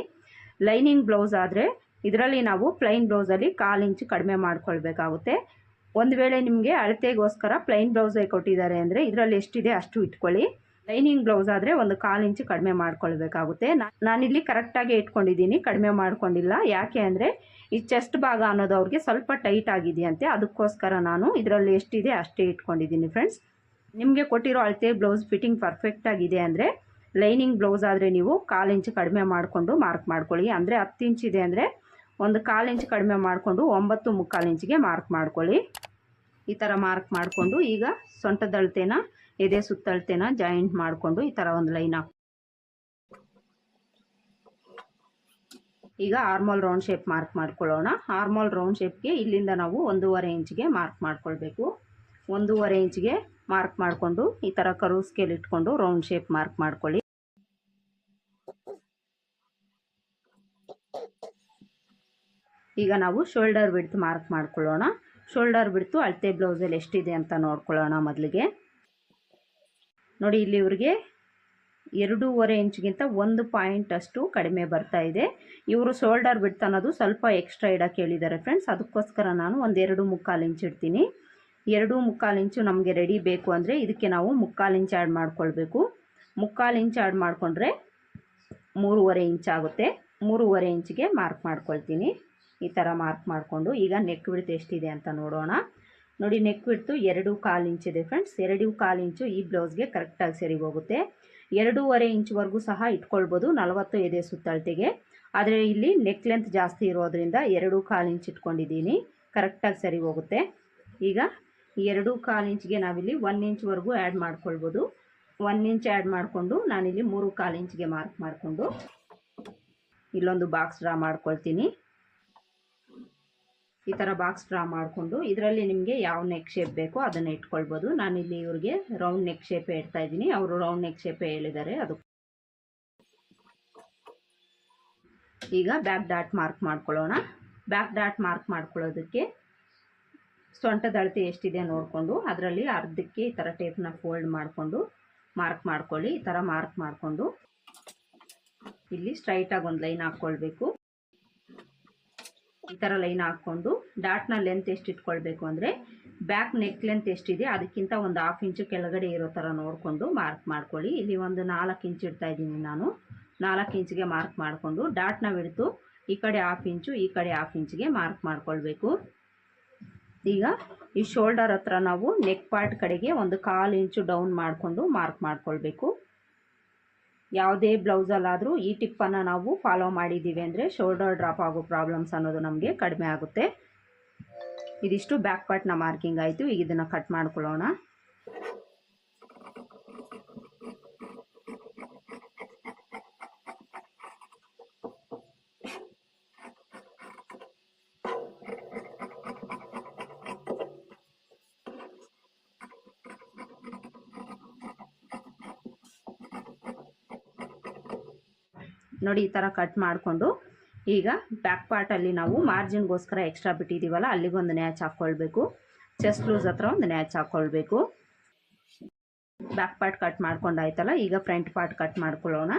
ಲೈನಿಂಗ್ ಬ್ಲೌಸ್ ಆದರೆ ಇದರಲ್ಲಿ ನಾವು ಪ್ಲೈನ್ ಬ್ಲೌಸಲ್ಲಿ ಕಾಲು ಇಂಚು ಕಡಿಮೆ ಮಾಡ್ಕೊಳ್ಬೇಕಾಗುತ್ತೆ. ಒಂದು ವೇಳೆ ನಿಮಗೆ ಅಳತೆಗೋಸ್ಕರ ಪ್ಲೈನ್ ಬ್ಲೌಸೇ ಕೊಟ್ಟಿದ್ದಾರೆ ಅಂದರೆ ಇದರಲ್ಲಿ ಎಷ್ಟಿದೆ ಅಷ್ಟು ಇಟ್ಕೊಳ್ಳಿ. ಲೈನಿಂಗ್ ಬ್ಲೌಸ್ ಆದರೆ ಒಂದು ಕಾಲು ಇಂಚು ಕಡಿಮೆ ಮಾಡ್ಕೊಳ್ಬೇಕಾಗುತ್ತೆ. ನಾನಿಲ್ಲಿ ಕರೆಕ್ಟಾಗಿ ಇಟ್ಕೊಂಡಿದ್ದೀನಿ, ಕಡಿಮೆ ಮಾಡ್ಕೊಂಡಿಲ್ಲ. ಯಾಕೆ ಅಂದರೆ ಈ ಚೆಸ್ಟ್ ಭಾಗ ಅನ್ನೋದು ಅವ್ರಿಗೆ ಸ್ವಲ್ಪ ಟೈಟ್ ಆಗಿದೆಯಂತೆ. ಅದಕ್ಕೋಸ್ಕರ ನಾನು ಇದರಲ್ಲಿ ಎಷ್ಟಿದೆ ಅಷ್ಟೇ ಇಟ್ಕೊಂಡಿದ್ದೀನಿ ಫ್ರೆಂಡ್ಸ್ ನಿಮಗೆ ಕೊಟ್ಟಿರೋ ಅಳತೆ ಬ್ಲೌಸ್ ಫಿಟ್ಟಿಂಗ್ ಪರ್ಫೆಕ್ಟ್ ಆಗಿದೆ ಅಂದರೆ ಲೈನಿಂಗ್ ಬ್ಲೌಸ್ ಆದರೆ ನೀವು ಕಾಲು ಇಂಚು ಕಡಿಮೆ ಮಾಡಿಕೊಂಡು ಮಾರ್ಕ್ ಮಾಡ್ಕೊಳ್ಳಿ. ಅಂದರೆ ಹತ್ತು ಇಂಚಿದೆ ಅಂದರೆ ಒಂದು ಕಾಲು ಇಂಚು ಕಡಿಮೆ ಮಾಡಿಕೊಂಡು ಒಂಬತ್ತು ಮುಕ್ಕಾಲು ಇಂಚಿಗೆ ಮಾರ್ಕ್ ಮಾಡ್ಕೊಳ್ಳಿ. ಈ ಥರ ಮಾರ್ಕ್ ಮಾಡಿಕೊಂಡು ಈಗ ಸೊಂಟದ ಅಳತೆನ, ಎದೆ ಸುತ್ತಳತೆನ ಜಾಯಿಂಟ್ ಮಾಡಿಕೊಂಡು ಈ ಥರ ಒಂದು ಲೈನ್ ಹಾಕಿ ಈಗ ಆರ್ಮೋಲ್ ರೌಂಡ್ ಶೇಪ್ ಮಾರ್ಕ್ ಮಾಡ್ಕೊಳ್ಳೋಣ. ಆರ್ಮೋಲ್ ರೌಂಡ್ ಶೇಪ್ಗೆ ಇಲ್ಲಿಂದ ನಾವು ಒಂದೂವರೆ ಇಂಚಿಗೆ ಮಾರ್ಕ್ ಮಾಡ್ಕೊಳ್ಬೇಕು. ಒಂದೂವರೆ ಇಂಚಿಗೆ ಮಾರ್ಕ್ ಮಾಡಿಕೊಂಡು ಈ ಥರ ಕರು ಸ್ಕೇಲ್ ಇಟ್ಕೊಂಡು ರೌಂಡ್ ಶೇಪ್ ಮಾರ್ಕ್ ಮಾಡ್ಕೊಳ್ಳಿ. ಈಗ ನಾವು ಶೋಲ್ಡರ್ ವಿಡ್ತ್ ಮಾರ್ಕ್ ಮಾಡ್ಕೊಳ್ಳೋಣ. ಶೋಲ್ಡರ್ ಬಿಡ್ತು, ಅಳತೆ ಬ್ಲೌಸಲ್ಲಿ ಎಷ್ಟಿದೆ ಅಂತ ನೋಡ್ಕೊಳ್ಳೋಣ ಮೊದಲಿಗೆ. ನೋಡಿ, ಇಲ್ಲಿ ಇವ್ರಿಗೆ ಎರಡೂವರೆ ಇಂಚ್ಗಿಂತ ಒಂದು ಪಾಯಿಂಟ್ ಅಷ್ಟು ಕಡಿಮೆ ಬರ್ತಾ ಇದೆ. ಇವರು ಶೋಲ್ಡರ್ ಬಿಡ್ತು ಅನ್ನೋದು ಸ್ವಲ್ಪ ಎಕ್ಸ್ಟ್ರಾ ಇಡಕ್ಕೆ ಹೇಳಿದ್ದಾರೆ ಫ್ರೆಂಡ್ಸ್. ಅದಕ್ಕೋಸ್ಕರ ನಾನು ಒಂದು ಎರಡು ಮುಕ್ಕಾಲು ಇಂಚ್ ಇಡ್ತೀನಿ. ಎರಡು ಮುಕ್ಕಾಲು ಇಂಚು ನಮಗೆ ರೆಡಿ ಬೇಕು ಅಂದರೆ ಇದಕ್ಕೆ ನಾವು ಮುಕ್ಕಾಲು ಇಂಚ್ ಆ್ಯಡ್ ಮಾಡ್ಕೊಳ್ಬೇಕು. ಮುಕ್ಕಾಲು ಇಂಚ್ ಆ್ಯಡ್ ಮಾಡಿಕೊಂಡ್ರೆ ಮೂರುವರೆ ಇಂಚ್ ಆಗುತ್ತೆ. ಮೂರುವರೆ ಇಂಚ್ಗೆ ಮಾರ್ಕ್ ಮಾಡ್ಕೊಳ್ತೀನಿ. ಈ ಥರ ಮಾರ್ಕ್ ಮಾಡಿಕೊಂಡು ಈಗ ನೆಕ್ ಬಿಡ್ತು ಎಷ್ಟಿದೆ ಅಂತ ನೋಡೋಣ. ನೋಡಿ ನೆಕ್ ಬಿಡ್ತು ಎರಡು ಕಾಲು ಇಂಚಿದೆ ಫ್ರೆಂಡ್ಸ್ ಎರಡು ಕಾಲು ಇಂಚು ಈ ಬ್ಲೌಸ್ಗೆ ಕರೆಕ್ಟಾಗಿ ಸರಿ ಹೋಗುತ್ತೆ. ಎರಡೂವರೆ ಇಂಚ್ವರೆಗೂ ಸಹ ಇಟ್ಕೊಳ್ಬೋದು ನಲವತ್ತು ಎದೆ ಸುತ್ತಳತೆಗೆ. ಆದರೆ ಇಲ್ಲಿ ನೆಕ್ ಲೆಂತ್ ಜಾಸ್ತಿ ಇರೋದ್ರಿಂದ ಎರಡು ಕಾಲು ಇಂಚ್ ಇಟ್ಕೊಂಡಿದ್ದೀನಿ. ಕರೆಕ್ಟಾಗಿ ಸರಿ ಹೋಗುತ್ತೆ. ಈಗ ಎರಡು ಕಾಲು ಇಂಚ್ಗೆ ನಾವಿಲ್ಲಿ ಒನ್ ಇಂಚ್ವರೆಗೂ ಆ್ಯಡ್ ಮಾಡ್ಕೊಳ್ಬೋದು. ಒನ್ ಇಂಚ್ ಆ್ಯಡ್ ಮಾಡಿಕೊಂಡು ನಾನಿಲ್ಲಿ ಮೂರು ಕಾಲು ಇಂಚ್ಗೆ ಮಾರ್ಕ್ ಮಾಡಿಕೊಂಡು ಇಲ್ಲೊಂದು ಬಾಕ್ಸ್ ಡ್ರಾ ಮಾಡ್ಕೊಳ್ತೀನಿ. ಈ ಥರ ಬಾಕ್ಸ್ ಡ್ರಾ ಮಾಡಿಕೊಂಡು ಇದರಲ್ಲಿ ನಿಮಗೆ ಯಾವ ನೆಕ್ ಶೇಪ್ ಬೇಕೋ ಅದನ್ನು ಇಟ್ಕೊಳ್ಬೋದು. ನಾನಿಲ್ಲಿ ಇವ್ರಿಗೆ ರೌಂಡ್ ನೆಕ್ ಶೇಪೇ ಇಡ್ತಾ ಇದ್ದೀನಿ. ಅವರು ರೌಂಡ್ ನೆಕ್ ಶೇಪೇ ಹೇಳಿದ್ದಾರೆ. ಅದು ಈಗ ಬ್ಯಾಕ್ ಡಾಟ್ ಮಾರ್ಕ್ ಮಾಡ್ಕೊಳ್ಳೋಣ. ಬ್ಯಾಕ್ ಡಾಟ್ ಮಾರ್ಕ್ ಮಾಡ್ಕೊಳ್ಳೋದಕ್ಕೆ ಸೊಂಟದ ಅಳತೆ ಎಷ್ಟಿದೆ ನೋಡಿಕೊಂಡು ಅದರಲ್ಲಿ ಅರ್ಧಕ್ಕೆ ಈ ಥರ ಟೇಪ್ನ ಫೋಲ್ಡ್ ಮಾಡಿಕೊಂಡು ಮಾರ್ಕ್ ಮಾಡ್ಕೊಳ್ಳಿ. ಈ ಥರ ಮಾರ್ಕ್ ಮಾಡಿಕೊಂಡು ಇಲ್ಲಿ ಸ್ಟ್ರೈಟಾಗಿ ಒಂದು ಲೈನ್ ಹಾಕ್ಕೊಳ್ಬೇಕು. ಈ ಥರ ಲೈನ್ ಹಾಕ್ಕೊಂಡು ಡಾಟ್ನ ಲೆಂತ್ ಎಷ್ಟು ಇಟ್ಕೊಳ್ಬೇಕು ಅಂದರೆ ಬ್ಯಾಕ್ ನೆಕ್ ಲೆಂತ್ ಎಷ್ಟಿದೆ ಅದಕ್ಕಿಂತ ಒಂದು ಹಾಫ್ ಇಂಚು ಕೆಳಗಡೆ ಇರೋ ಥರ ನೋಡಿಕೊಂಡು ಮಾರ್ಕ್ ಮಾಡ್ಕೊಳ್ಳಿ. ಇಲ್ಲಿ ಒಂದು ನಾಲ್ಕು ಇಂಚು ಇಡ್ತಾ ಇದ್ದೀನಿ ನಾನು. ನಾಲ್ಕು ಇಂಚಿಗೆ ಮಾರ್ಕ್ ಮಾಡಿಕೊಂಡು ಡಾಟ್ನ ಬಿಡ್ತು ಈ ಕಡೆ ಹಾಫ್ ಇಂಚು ಈ ಕಡೆ ಹಾಫ್ ಇಂಚಿಗೆ ಮಾರ್ಕ್ ಮಾಡ್ಕೊಳ್ಬೇಕು. ಈಗ ಈ ಶೋಲ್ಡರ್ ಹತ್ರ ನಾವು ನೆಕ್ ಪಾರ್ಟ್ ಕಡೆಗೆ ಒಂದು ಕಾಲು ಇಂಚು ಡೌನ್ ಮಾಡಿಕೊಂಡು ಮಾರ್ಕ್ ಮಾಡ್ಕೊಳ್ಬೇಕು. ಯಾವುದೇ ಬ್ಲೌಸಲ್ಲಾದರೂ ಈ ಟಿಪ್ಪನ್ನು ನಾವು ಫಾಲೋ ಮಾಡಿದ್ದೀವಿ ಅಂದರೆ ಶೋಲ್ಡರ್ ಡ್ರಾಪ್ ಆಗೋ ಪ್ರಾಬ್ಲಮ್ಸ್ ಅನ್ನೋದು ನಮಗೆ ಕಡಿಮೆ ಆಗುತ್ತೆ. ಇದಿಷ್ಟು ಬ್ಯಾಕ್ ಪಾರ್ಟ್ನ ಮಾರ್ಕಿಂಗ್ ಆಯಿತು. ಈಗ ಇದನ್ನು ಕಟ್ ಮಾಡ್ಕೊಳ್ಳೋಣ. ನೋಡಿ ಈ ಥರ ಕಟ್ ಮಾಡಿಕೊಂಡು ಈಗ ಬ್ಯಾಕ್ ಪಾರ್ಟಲ್ಲಿ ನಾವು ಮಾರ್ಜಿನ್ಗೋಸ್ಕರ ಎಕ್ಸ್ಟ್ರಾ ಬಿಟ್ಟಿದ್ದೀವಲ್ಲ ಅಲ್ಲಿಗೊಂದು ನ್ಯಾಚ್ ಹಾಕ್ಕೊಳ್ಬೇಕು ಚೆಸ್ಟ್ ಲೂಸ್ ಹತ್ರ ಒಂದು ನ್ಯಾಚ್ ಹಾಕ್ಕೊಳ್ಬೇಕು ಬ್ಯಾಕ್ ಪಾರ್ಟ್ ಕಟ್ ಮಾಡ್ಕೊಂಡಾಯ್ತಲ್ಲ ಈಗ ಫ್ರಂಟ್ ಪಾರ್ಟ್ ಕಟ್ ಮಾಡ್ಕೊಳ್ಳೋಣ.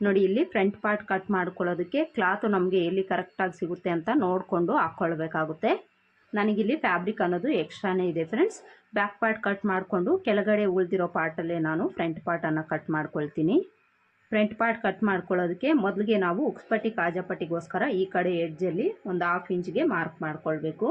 ನೋಡಿ, ಇಲ್ಲಿ ಫ್ರಂಟ್ ಪಾರ್ಟ್ ಕಟ್ ಮಾಡ್ಕೊಳ್ಳೋದಕ್ಕೆ ಕ್ಲಾತು ನಮಗೆ ಎಲ್ಲಿ ಕರೆಕ್ಟಾಗಿ ಸಿಗುತ್ತೆ ಅಂತ ನೋಡಿಕೊಂಡು ಹಾಕ್ಕೊಳ್ಬೇಕಾಗುತ್ತೆ ನನಗಿಲ್ಲಿ ಫ್ಯಾಬ್ರಿಕ್ ಅನ್ನೋದು ಎಕ್ಸ್ಟ್ರಾನೇ ಇದೆ ಫ್ರೆಂಡ್ಸ್ ಬ್ಯಾಕ್ ಪಾರ್ಟ್ ಕಟ್ ಮಾಡಿಕೊಂಡು ಕೆಳಗಡೆ ಉಳಿದಿರೋ ಪಾರ್ಟಲ್ಲೇ ನಾನು ಫ್ರಂಟ್ ಪಾರ್ಟನ್ನು ಕಟ್ ಮಾಡ್ಕೊಳ್ತೀನಿ. ಫ್ರಂಟ್ ಪಾರ್ಟ್ ಕಟ್ ಮಾಡ್ಕೊಳ್ಳೋದಕ್ಕೆ ಮೊದಲಿಗೆ ನಾವು ಉಕ್ಸ್ಪಟ್ಟಿ, ಕಾಜಾಪಟ್ಟಿಗೋಸ್ಕರ ಈ ಕಡೆ ಎಡ್ಜಲ್ಲಿ ಒಂದು ಹಾಫ್ ಇಂಚ್ಗೆ ಮಾರ್ಕ್ ಮಾಡ್ಕೊಳ್ಬೇಕು.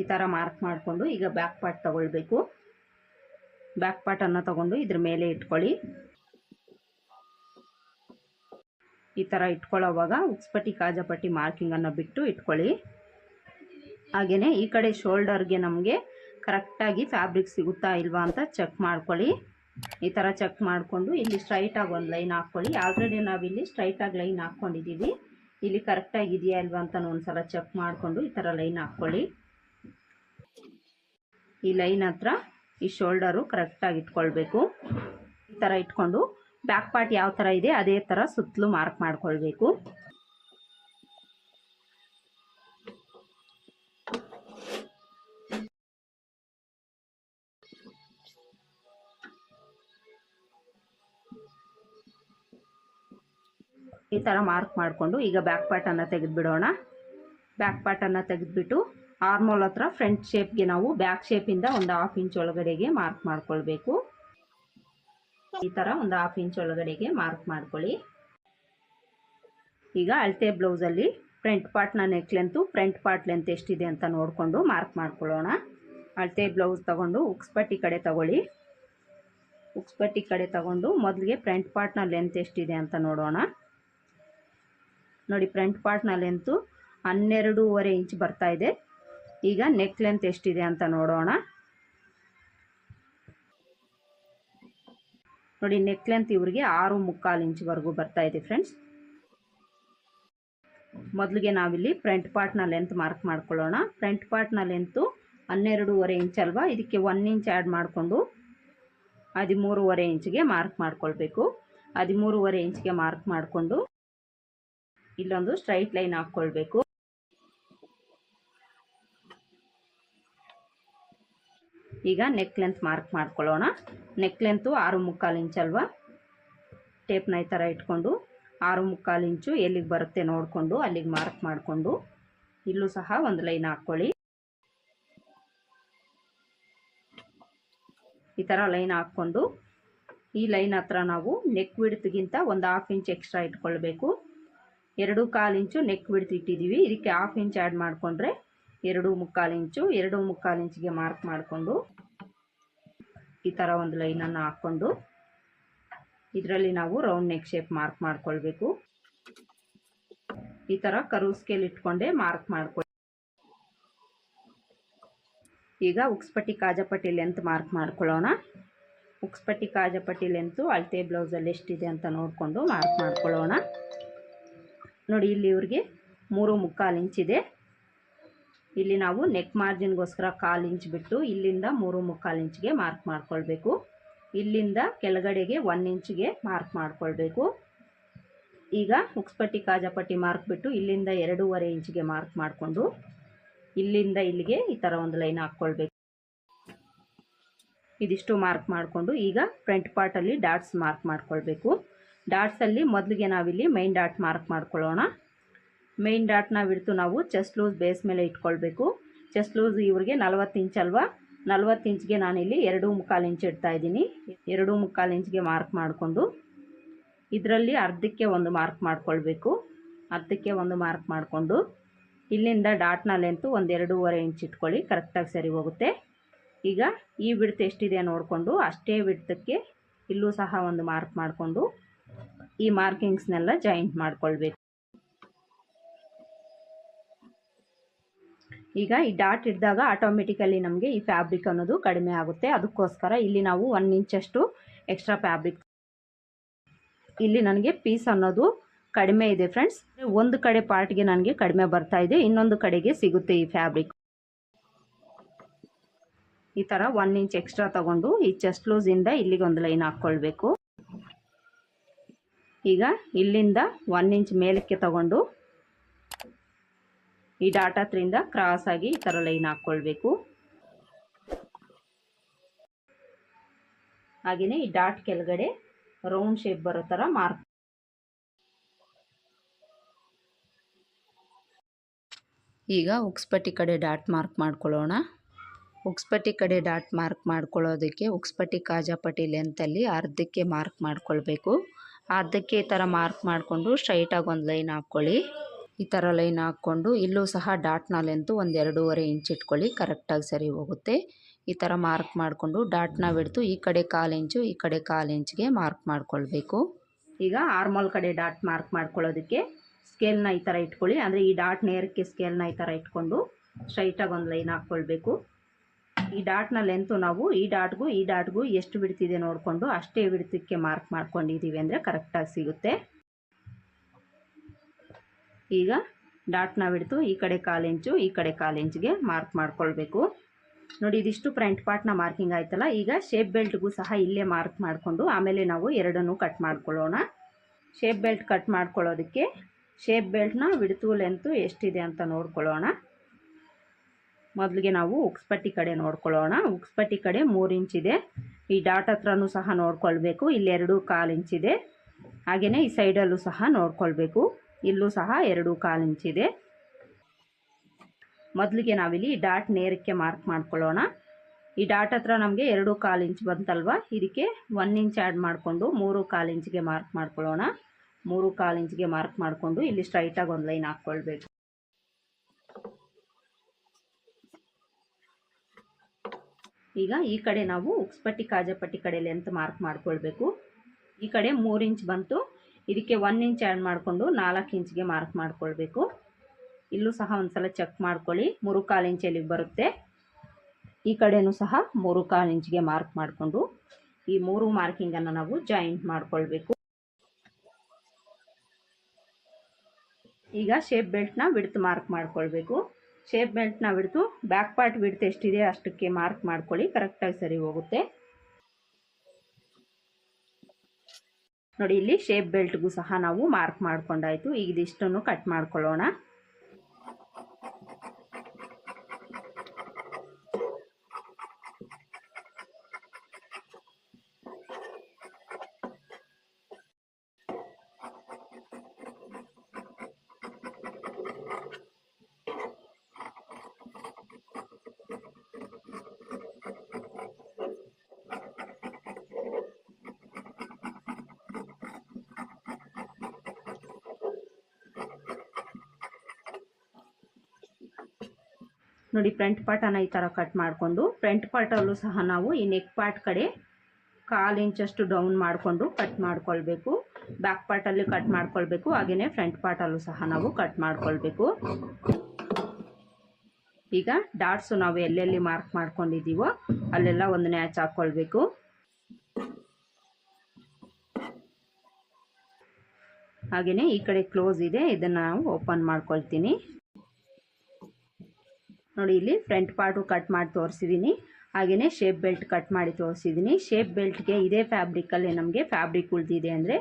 ಈ ಥರ ಮಾರ್ಕ್ ಮಾಡಿಕೊಂಡು ಈಗ ಬ್ಯಾಕ್ ಪಾರ್ಟ್ ತಗೊಳ್ಬೇಕು. ಬ್ಯಾಕ್ ಪಾರ್ಟನ್ನು ತಗೊಂಡು ಇದ್ರ ಮೇಲೆ ಇಟ್ಕೊಳ್ಳಿ. ಈ ಥರ ಇಟ್ಕೊಳ್ಳೋವಾಗ ಉಕ್ಸ್ಪಟ್ಟಿ, ಕಾಜಾಪಟ್ಟಿ ಮಾರ್ಕಿಂಗನ್ನು ಬಿಟ್ಟು ಇಟ್ಕೊಳ್ಳಿ. ಹಾಗೆಯೇ ಈ ಕಡೆ ಶೋಲ್ಡರ್ಗೆ ನಮಗೆ ಕರೆಕ್ಟಾಗಿ ಫ್ಯಾಬ್ರಿಕ್ ಸಿಗುತ್ತಾ ಇಲ್ವಾ ಅಂತ ಚೆಕ್ ಮಾಡ್ಕೊಳ್ಳಿ. ಈ ಥರ ಚೆಕ್ ಮಾಡಿಕೊಂಡು ಇಲ್ಲಿ ಸ್ಟ್ರೈಟಾಗಿ ಒಂದು ಲೈನ್ ಹಾಕ್ಕೊಳ್ಳಿ. ಆಲ್ರೆಡಿ ನಾವಿಲ್ಲಿ ಸ್ಟ್ರೈಟಾಗಿ ಲೈನ್ ಹಾಕ್ಕೊಂಡಿದ್ದೀವಿ ಇಲ್ಲಿ ಕರೆಕ್ಟಾಗಿ ಇದೆಯಾ ಇಲ್ವಾ ಅಂತ ಒಂದ್ಸಲ ಚೆಕ್ ಮಾಡಿಕೊಂಡು ಈ ಥರ ಲೈನ್ ಹಾಕ್ಕೊಳ್ಳಿ. ಈ ಲೈನ್ ಹತ್ರ ಈ ಶೋಲ್ಡರು ಕರೆಕ್ಟಾಗಿ ಇಟ್ಕೊಳ್ಬೇಕು. ಈ ಥರ ಇಟ್ಕೊಂಡು ಬ್ಯಾಕ್ ಪಾರ್ಟ್ ಯಾವ ಥರ ಇದೆ ಅದೇ ಥರ ಸುತ್ತಲೂ ಮಾರ್ಕ್ ಮಾಡ್ಕೊಳ್ಬೇಕು. ಈ ಥರ ಮಾರ್ಕ್ ಮಾಡಿಕೊಂಡು ಈಗ ಬ್ಯಾಕ್ ಪಾರ್ಟನ್ನು ತೆಗೆದುಬಿಡೋಣ. ಬ್ಯಾಕ್ ಪಾರ್ಟನ್ನು ತೆಗೆದುಬಿಟ್ಟು ಆರ್ಮೋಲ್ ಹತ್ರ ಫ್ರಂಟ್ ಶೇಪ್ಗೆ ನಾವು ಬ್ಯಾಕ್ ಶೇಪಿಂದ ಒಂದು ಹಾಫ್ ಇಂಚ್ ಒಳಗಡೆಗೆ ಮಾರ್ಕ್ ಮಾಡ್ಕೊಳ್ಬೇಕು. ಈ ಥರ ಒಂದು ಹಾಫ್ ಇಂಚ್ ಒಳಗಡೆಗೆ ಮಾರ್ಕ್ ಮಾಡ್ಕೊಳ್ಳಿ. ಈಗ ಅಳತೆ ಬ್ಲೌಸಲ್ಲಿ front ಪಾರ್ಟ್ನ neck length front part length ಎಷ್ಟಿದೆ ಅಂತ ನೋಡಿಕೊಂಡು ಮಾರ್ಕ್ ಮಾಡ್ಕೊಳ್ಳೋಣ. ಅಳತೆ ಬ್ಲೌಸ್ ತಗೊಂಡು ಉಕ್ಸ್ಪಟ್ಟಿ ಕಡೆ ತಗೊಳ್ಳಿ. ಉಕ್ಸ್ಪಟ್ಟಿ ಕಡೆ ತಗೊಂಡು ಮೊದಲಿಗೆ ಫ್ರಂಟ್ ಪಾರ್ಟ್ನ ಲೆಂತ್ ಎಷ್ಟಿದೆ ಅಂತ ನೋಡೋಣ. ನೋಡಿ ಫ್ರಂಟ್ ಪಾರ್ಟ್ನ ಲೆಂತು ಹನ್ನೆರಡೂವರೆ ಇಂಚ್ ಬರ್ತಾ ಇದೆ. ಈಗ ನೆಕ್ ಲೆಂತ್ ಎಷ್ಟಿದೆ ಅಂತ ನೋಡೋಣ. ನೋಡಿ ನೆಕ್ ಲೆಂತ್ ಇವ್ರಿಗೆ ಆರು ಮುಕ್ಕಾಲು ಇಂಚ್ವರೆಗೂ ಬರ್ತಾ ಇದೆ ಫ್ರೆಂಡ್ಸ್ ಮೊದಲಿಗೆ ನಾವಿಲ್ಲಿ ಫ್ರಂಟ್ ಪಾರ್ಟ್ನ ಲೆಂತ್ ಮಾರ್ಕ್ ಮಾಡ್ಕೊಳ್ಳೋಣ. ಫ್ರಂಟ್ ಪಾರ್ಟ್ನ ಲೆಂತು ಹನ್ನೆರಡೂವರೆ ಇಂಚ್ ಅಲ್ವಾ? ಇದಕ್ಕೆ ಒನ್ ಇಂಚ್ ಆ್ಯಡ್ ಮಾಡಿಕೊಂಡು ಹದಿಮೂರುವರೆ ಇಂಚ್ಗೆ ಮಾರ್ಕ್ ಮಾಡ್ಕೊಳ್ಬೇಕು. ಹದಿಮೂರುವರೆ ಇಂಚ್ಗೆ ಮಾರ್ಕ್ ಮಾಡಿಕೊಂಡು ಇಲ್ಲೊಂದು ಸ್ಟ್ರೈಟ್ ಲೈನ್ ಹಾಕ್ಕೊಳ್ಬೇಕು. ಈಗ ನೆಕ್ ಲೆಂತ್ ಮಾರ್ಕ್ ಮಾಡ್ಕೊಳ್ಳೋಣ. ನೆಕ್ ಲೆಂತು ಆರು ಮುಕ್ಕಾಲು ಇಂಚ್ ಅಲ್ವಾ? ಟೇಪ್ನ ಈ ಥರ ಇಟ್ಕೊಂಡು ಆರು ಮುಕ್ಕಾಲು ಇಂಚು ಎಲ್ಲಿಗೆ ಬರುತ್ತೆ ನೋಡಿಕೊಂಡು ಅಲ್ಲಿಗೆ ಮಾರ್ಕ್ ಮಾಡಿಕೊಂಡು ಇಲ್ಲೂ ಸಹ ಒಂದು ಲೈನ್ ಹಾಕ್ಕೊಳ್ಳಿ. ಈ ಥರ ಲೈನ್ ಹಾಕ್ಕೊಂಡು ಈ ಲೈನ್ ಹತ್ರ ನಾವು ನೆಕ್ ವಿಡ್ತ್ಗಿಂತ ಒಂದು ಹಾಫ್ ಇಂಚ್ ಎಕ್ಸ್ಟ್ರಾ ಇಟ್ಕೊಳ್ಬೇಕು. ಎರಡು ಕಾಲು ಇಂಚು ನೆಕ್ ಬಿಡ್ತು ಇಟ್ಟಿದ್ದೀವಿ. ಇದಕ್ಕೆ ಹಾಫ್ ಇಂಚ್ ಆ್ಯಡ್ ಮಾಡಿಕೊಂಡ್ರೆ ಎರಡು ಮುಕ್ಕಾಲು ಇಂಚು, ಎರಡು ಮುಕ್ಕಾಲು ಇಂಚಿಗೆ ಮಾರ್ಕ್ ಮಾಡಿಕೊಂಡು ಈ ಥರ ಒಂದು ಲೈನನ್ನು ಹಾಕ್ಕೊಂಡು ಇದರಲ್ಲಿ ನಾವು ರೌಂಡ್ ನೆಕ್ ಶೇಪ್ ಮಾರ್ಕ್ ಮಾಡ್ಕೊಳ್ಬೇಕು. ಈ ಥರ ಕರು ಸ್ಕೇಲ್ ಇಟ್ಕೊಂಡೆ ಮಾರ್ಕ್ ಮಾಡ್ಕೊಳ್ಳಿ ಈಗ ಉಕ್ಸ್ಪಟ್ಟಿ ಕಾಜಪಟ್ಟಿ ಲೆಂತ್ ಮಾರ್ಕ್ ಮಾಡ್ಕೊಳ್ಳೋಣ. ಉಕ್ಸ್ಪಟ್ಟಿ ಕಾಜಪಟ್ಟಿ ಲೆಂತು ಅಳತೆ ಬ್ಲೌಸಲ್ಲಿ ಎಷ್ಟಿದೆ ಅಂತ ನೋಡಿಕೊಂಡು ಮಾರ್ಕ್ ಮಾಡ್ಕೊಳ್ಳೋಣ. ನೋಡಿ, ಇಲ್ಲಿ ಇವ್ರಿಗೆ ಮೂರು ಮುಕ್ಕಾಲು ಇಂಚಿದೆ ಇಲ್ಲಿ ನಾವು ನೆಕ್ ಮಾರ್ಜಿನ್ಗೋಸ್ಕರ ಕಾಲು ಇಂಚ್ ಬಿಟ್ಟು ಇಲ್ಲಿಂದ ಮೂರು ಮುಕ್ಕಾಲು ಇಂಚ್ಗೆ ಮಾರ್ಕ್ ಮಾಡ್ಕೊಳ್ಬೇಕು. ಇಲ್ಲಿಂದ ಕೆಳಗಡೆಗೆ ಒನ್ ಇಂಚ್ಗೆ ಮಾರ್ಕ್ ಮಾಡ್ಕೊಳ್ಬೇಕು. ಈಗ ಉಕ್ಸ್ಪಟ್ಟಿ ಕಾಜಪಟ್ಟಿ ಮಾರ್ಕ್ ಬಿಟ್ಟು ಇಲ್ಲಿಂದ ಎರಡೂವರೆ ಇಂಚ್ಗೆ ಮಾರ್ಕ್ ಮಾಡಿಕೊಂಡು ಇಲ್ಲಿಂದ ಇಲ್ಲಿಗೆ ಈ ಥರ ಒಂದು ಲೈನ್ ಹಾಕ್ಕೊಳ್ಬೇಕು. ಇದಿಷ್ಟು ಮಾರ್ಕ್ ಮಾಡಿಕೊಂಡು ಈಗ ಫ್ರಂಟ್ ಪಾರ್ಟಲ್ಲಿ ಡಾಟ್ಸ್ ಮಾರ್ಕ್ ಮಾಡ್ಕೊಳ್ಬೇಕು. ಡಾಟ್ಸಲ್ಲಿ ಮೊದಲಿಗೆ ನಾವಿಲ್ಲಿ ಮೈನ್ ಡಾಟ್ ಮಾರ್ಕ್ ಮಾಡ್ಕೊಳ್ಳೋಣ. ಮೈನ್ ಡಾಟ್ನ ಬಿಡ್ತು ನಾವು ಚೆಸ್ಟ್ ಲೂಸ್ ಬೇಸ್ ಮೇಲೆ ಇಟ್ಕೊಳ್ಬೇಕು. ಚೆಸ್ಟ್ ಲೂಸ್ ಇವ್ರಿಗೆ ನಲ್ವತ್ತು ಇಂಚ್ ಅಲ್ವಾ? ನಲ್ವತ್ತು ಇಂಚ್ಗೆ ನಾನಿಲ್ಲಿ ಎರಡು ಮುಕ್ಕಾಲು ಇಂಚ್ ಇಡ್ತಾ ಇದ್ದೀನಿ. ಎರಡು ಮುಕ್ಕಾಲು ಇಂಚ್ಗೆ ಮಾರ್ಕ್ ಮಾಡಿಕೊಂಡು ಇದರಲ್ಲಿ ಅರ್ಧಕ್ಕೆ ಒಂದು ಮಾರ್ಕ್ ಮಾಡ್ಕೊಳ್ಬೇಕು. ಅರ್ಧಕ್ಕೆ ಒಂದು ಮಾರ್ಕ್ ಮಾಡಿಕೊಂಡು ಇಲ್ಲಿಂದ ಡಾಟ್ನ ಲೆಂತು ಒಂದು ಎರಡೂವರೆ ಇಂಚ್ ಇಟ್ಕೊಳ್ಳಿ ಕರೆಕ್ಟಾಗಿ ಸರಿ ಹೋಗುತ್ತೆ. ಈಗ ಈ ಬಿಡ್ತು ಎಷ್ಟಿದೆ ನೋಡಿಕೊಂಡು ಅಷ್ಟೇ ಬಿಡ್ತಕ್ಕೆ ಇಲ್ಲೂ ಸಹ ಒಂದು ಮಾರ್ಕ್ ಮಾಡಿಕೊಂಡು ಈ ಮಾರ್ಕಿಂಗ್ಸ್ನೆಲ್ಲ ಜಾಯಿಂಟ್ ಮಾಡ್ಕೊಳ್ಬೇಕು. ಈಗ ಈ ಡಾಟ್ ಇದ್ದಾಗ ಆಟೋಮೆಟಿಕಲಿ ನಮಗೆ ಈ ಫ್ಯಾಬ್ರಿಕ್ ಅನ್ನೋದು ಕಡಿಮೆ ಆಗುತ್ತೆ. ಅದಕ್ಕೋಸ್ಕರ ಇಲ್ಲಿ ನಾವು ಒನ್ ಇಂಚಷ್ಟು ಎಕ್ಸ್ಟ್ರಾ ಫ್ಯಾಬ್ರಿಕ್. ಇಲ್ಲಿ ನನಗೆ ಪೀಸ್ ಅನ್ನೋದು ಕಡಿಮೆ ಇದೆ ಫ್ರೆಂಡ್ಸ್. ಒಂದು ಕಡೆ ಪಾರ್ಟ್ಗೆ ನನಗೆ ಕಡಿಮೆ ಬರ್ತಾ ಇದೆ, ಇನ್ನೊಂದು ಕಡೆಗೆ ಸಿಗುತ್ತೆ ಈ ಫ್ಯಾಬ್ರಿಕ್. ಈ ಥರ ಒನ್ ಇಂಚ್ ಎಕ್ಸ್ಟ್ರಾ ತಗೊಂಡು ಈ ಚೆಸ್ಟ್ ಲೂಸಿಂದ ಇಲ್ಲಿಗೆ ಒಂದು ಲೈನ್ ಹಾಕ್ಕೊಳ್ಬೇಕು. ಈಗ ಇಲ್ಲಿಂದ ಒನ್ ಇಂಚ್ ಮೇಲಕ್ಕೆ ತಗೊಂಡು ಈ ಡಾಟ್ ಹತ್ರಿಂದ ಕ್ರಾಸ್ ಆಗಿ ಈ ಥರ ಲೈನ್ ಹಾಕ್ಕೊಳ್ಬೇಕು. ಹಾಗೆಯೇ ಈ ಡಾಟ್ ಕೆಳಗಡೆ ರೌಂಡ್ ಶೇಪ್ ಬರೋ ಥರ ಮಾರ್ಕ್ ಈಗ ಉಕ್ಸ್ಪಟ್ಟಿ ಕಡೆ ಡಾಟ್ ಮಾರ್ಕ್ ಮಾಡ್ಕೊಳ್ಳೋಣ. ಉಕ್ಸ್ಪಟ್ಟಿ ಕಡೆ ಡಾಟ್ ಮಾರ್ಕ್ ಮಾಡ್ಕೊಳ್ಳೋದಕ್ಕೆ ಉಕ್ಸ್ಪಟ್ಟಿ ಕಾಜಾಪಟ್ಟಿ ಲೆಂತಲ್ಲಿ ಅರ್ಧಕ್ಕೆ ಮಾರ್ಕ್ ಮಾಡ್ಕೊಳ್ಬೇಕು. ಅರ್ಧಕ್ಕೆ ಈ ಥರ ಮಾರ್ಕ್ ಮಾಡಿಕೊಂಡು ಸ್ಟ್ರೈಟಾಗಿ ಒಂದು ಲೈನ್ ಹಾಕ್ಕೊಳ್ಳಿ. ಈ ಥರ ಲೈನ್ ಹಾಕ್ಕೊಂಡು ಇಲ್ಲೂ ಸಹ ಡಾಟ್ನ ಲೆಂತು ಒಂದು ಎರಡೂವರೆ ಇಂಚ್ ಇಟ್ಕೊಳ್ಳಿ ಕರೆಕ್ಟಾಗಿ ಸರಿ ಹೋಗುತ್ತೆ. ಈ ಥರ ಮಾರ್ಕ್ ಮಾಡಿಕೊಂಡು ಡಾಟ್ನ ಬಿಡ್ತು ಈ ಕಡೆ ಕಾಲು ಇಂಚು, ಈ ಕಡೆ ಕಾಲು ಇಂಚ್ಗೆ ಮಾರ್ಕ್ ಮಾಡ್ಕೊಳ್ಬೇಕು. ಈಗ ಆರ್ಮಲ್ ಕಡೆ ಡಾಟ್ ಮಾರ್ಕ್ ಮಾಡ್ಕೊಳ್ಳೋದಕ್ಕೆ ಸ್ಕೇಲ್ನ ಈ ಥರ ಇಟ್ಕೊಳ್ಳಿ. ಅಂದರೆ ಈ ಡಾಟ್ ನೇರಕ್ಕೆ ಸ್ಕೇಲ್ನ ಈ ಥರ ಇಟ್ಕೊಂಡು ಸ್ಟ್ರೈಟಾಗಿ ಒಂದು ಲೈನ್ ಹಾಕ್ಕೊಳ್ಬೇಕು. ಈ ಡಾಟ್ನ ಲೆಂತು ನಾವು ಈ ಡಾಟ್ಗೂ ಈ ಡಾಟ್ಗೂ ಎಷ್ಟು ಬಿಡ್ತಿದೆ ನೋಡಿಕೊಂಡು ಅಷ್ಟೇ ಬಿಡ್ತಕ್ಕೆ ಮಾರ್ಕ್ ಮಾಡ್ಕೊಂಡಿದ್ದೀವಿ ಅಂದರೆ ಕರೆಕ್ಟಾಗಿ ಸಿಗುತ್ತೆ. ಈಗ ಡಾಟ್ನ ಬಿಡ್ತು, ಈ ಕಡೆ ಕಾಲು ಇಂಚು ಈ ಕಡೆ ಕಾಲು ಇಂಚ್ಗೆ ಮಾರ್ಕ್ ಮಾಡ್ಕೊಳ್ಬೇಕು. ನೋಡಿ, ಇದಿಷ್ಟು ಫ್ರಂಟ್ ಪಾರ್ಟ್ನ ಮಾರ್ಕಿಂಗ್ ಆಯ್ತಲ್ಲ, ಈಗ ಶೇಪ್ ಬೆಲ್ಟ್ಗೂ ಸಹ ಇಲ್ಲೇ ಮಾರ್ಕ್ ಮಾಡಿಕೊಂಡು ಆಮೇಲೆ ನಾವು ಎರಡನ್ನೂ ಕಟ್ ಮಾಡ್ಕೊಳ್ಳೋಣ. ಶೇಪ್ ಬೆಲ್ಟ್ ಕಟ್ ಮಾಡ್ಕೊಳ್ಳೋದಕ್ಕೆ ಶೇಪ್ ಬೆಲ್ಟ್ನ ಬಿಡ್ತು ಲೆಂತು ಎಷ್ಟಿದೆ ಅಂತ ನೋಡ್ಕೊಳ್ಳೋಣ. ಮೊದಲಿಗೆ ನಾವು ಉಕ್ಸ್ಪಟ್ಟಿ ಕಡೆ ನೋಡ್ಕೊಳ್ಳೋಣ. ಉಕ್ಸ್ಪಟ್ಟಿ ಕಡೆ ಮೂರು ಇಂಚಿದೆ ಈ ಡಾಟ್ ಹತ್ರನೂ ಸಹ ನೋಡ್ಕೊಳ್ಬೇಕು. ಇಲ್ಲಿ ಎರಡು ಕಾಲು ಇಂಚಿದೆ ಹಾಗೆಯೇ ಈ ಸೈಡಲ್ಲೂ ಸಹ ನೋಡ್ಕೊಳ್ಬೇಕು. ಇಲ್ಲೂ ಸಹ ಎರಡು ಕಾಲು ಇದೆ. ಮೊದಲಿಗೆ ನಾವಿಲ್ಲಿ ಡಾಟ್ ನೇರಕ್ಕೆ ಮಾರ್ಕ್ ಮಾಡ್ಕೊಳ್ಳೋಣ. ಈ ಡಾಟ್ ಹತ್ರ ನಮಗೆ ಎರಡು ಕಾಲು ಇಂಚ್ ಬಂತಲ್ವ? ಇದಕ್ಕೆ ಒನ್ ಇಂಚ್ ಆ್ಯಡ್ ಮಾಡಿಕೊಂಡು ಮೂರು ಕಾಲು ಇಂಚ್ಗೆ ಮಾರ್ಕ್ ಮಾಡ್ಕೊಳ್ಳೋಣ. ಮೂರು ಕಾಲು ಇಂಚ್ಗೆ ಮಾರ್ಕ್ ಮಾಡಿಕೊಂಡು ಇಲ್ಲಿ ಸ್ಟ್ರೈಟಾಗಿ ಒಂದು ಲೈನ್ ಹಾಕ್ಕೊಳ್ಬೇಕು. ಈಗ ಈ ಕಡೆ ನಾವು ಉಕ್ಸ್ಪಟ್ಟಿ ಕಾಜಪಟ್ಟಿ ಕಡೆ ಲೆಂತ್ ಮಾರ್ಕ್ ಮಾಡ್ಕೊಳ್ಬೇಕು. ಈ ಕಡೆ ಮೂರು ಇಂಚ್ ಬಂತು. ಇದಕ್ಕೆ ಒನ್ ಇಂಚ್ ಆ್ಯಡ್ ಮಾಡಿಕೊಂಡು ನಾಲ್ಕು ಇಂಚ್ಗೆ ಮಾರ್ಕ್ ಮಾಡ್ಕೊಳ್ಬೇಕು. ಇಲ್ಲೂ ಸಹ ಒಂದ್ಸಲ ಚೆಕ್ ಮಾಡ್ಕೊಳ್ಳಿ. ಮೂರು ಕಾಲು ಇಂಚ್ ಎಲ್ಲಿಗೆ ಬರುತ್ತೆ. ಈ ಕಡೆನೂ ಸಹ ಮೂರು ಕಾಲು ಇಂಚ್ಗೆ ಮಾರ್ಕ್ ಮಾಡಿಕೊಂಡು ಈ ಮೂರು ಮಾರ್ಕಿಂಗನ್ನು ನಾವು ಜಾಯಿಂಟ್ ಮಾಡ್ಕೊಳ್ಬೇಕು. ಈಗ ಶೇಪ್ ಬೆಲ್ಟ್ನ ವಿಡ್ತ್ ಮಾರ್ಕ್ ಮಾಡ್ಕೊಳ್ಬೇಕು. ಶೇಪ್ ಬೆಲ್ಟ್ನ ಬಿಡ್ತು. ಬ್ಯಾಕ್ ಪಾರ್ಟ್ ಬಿಡ್ತು ಎಷ್ಟಿದೆ ಅಷ್ಟಕ್ಕೆ ಮಾರ್ಕ್ ಮಾಡ್ಕೊಳ್ಳಿ. ಕರೆಕ್ಟಾಗಿ ಸರಿ ಹೋಗುತ್ತೆ. ನೋಡಿ, ಇಲ್ಲಿ ಶೇಪ್ ಬೆಲ್ಟ್ಗೂ ಸಹ ನಾವು ಮಾರ್ಕ್ ಮಾಡ್ಕೊಂಡಾಯ್ತು. ಈಗ ಇದಿಷ್ಟನ್ನು ಕಟ್ ಮಾಡ್ಕೊಳ್ಳೋಣ. ನೋಡಿ, ಫ್ರಂಟ್ ಪಾರ್ಟನ್ನು ಈ ಥರ ಕಟ್ ಮಾಡಿಕೊಂಡು, ಫ್ರಂಟ್ ಪಾರ್ಟಲ್ಲೂ ಸಹ ನಾವು ಈ ನೆಕ್ ಪಾರ್ಟ್ ಕಡೆ ಕಾಲು ಇಂಚಷ್ಟು ಡೌನ್ ಮಾಡಿಕೊಂಡು ಕಟ್ ಮಾಡ್ಕೊಳ್ಬೇಕು. ಬ್ಯಾಕ್ ಪಾರ್ಟಲ್ಲಿ ಕಟ್ ಮಾಡ್ಕೊಳ್ಬೇಕು. ಹಾಗೆಯೇ ಫ್ರಂಟ್ ಪಾರ್ಟಲ್ಲೂ ಸಹ ನಾವು ಕಟ್ ಮಾಡ್ಕೊಳ್ಬೇಕು. ಈಗ ಡಾಟ್ಸು ನಾವು ಎಲ್ಲೆಲ್ಲಿ ಮಾರ್ಕ್ ಮಾಡ್ಕೊಂಡಿದ್ದೀವೋ ಅಲ್ಲೆಲ್ಲ ಒಂದು ನ್ಯಾಚ್ ಹಾಕ್ಕೊಳ್ಬೇಕು ಹಾಗೆಯೇ ಈ ಕಡೆ ಕ್ಲೋಸ್ ಇದೆ. ಇದನ್ನು ನಾವು ಓಪನ್ ಮಾಡ್ಕೊಳ್ತೀನಿ. ನೋಡಿ ಇಲ್ಲಿ ಫ್ರಂಟ್ ಪಾರ್ಟು ಕಟ್ ಮಾಡಿ ತೋರಿಸಿದ್ದೀನಿ ಹಾಗೆಯೇ ಶೇಪ್ ಬೆಲ್ಟ್ ಕಟ್ ಮಾಡಿ ತೋರಿಸಿದ್ದೀನಿ ಶೇಪ್ ಬೆಲ್ಟ್ಗೆ ಇದೇ ಫ್ಯಾಬ್ರಿಕಲ್ಲೇ ನಮಗೆ ಫ್ಯಾಬ್ರಿಕ್ ಉಳಿದಿದೆ ಅಂದರೆ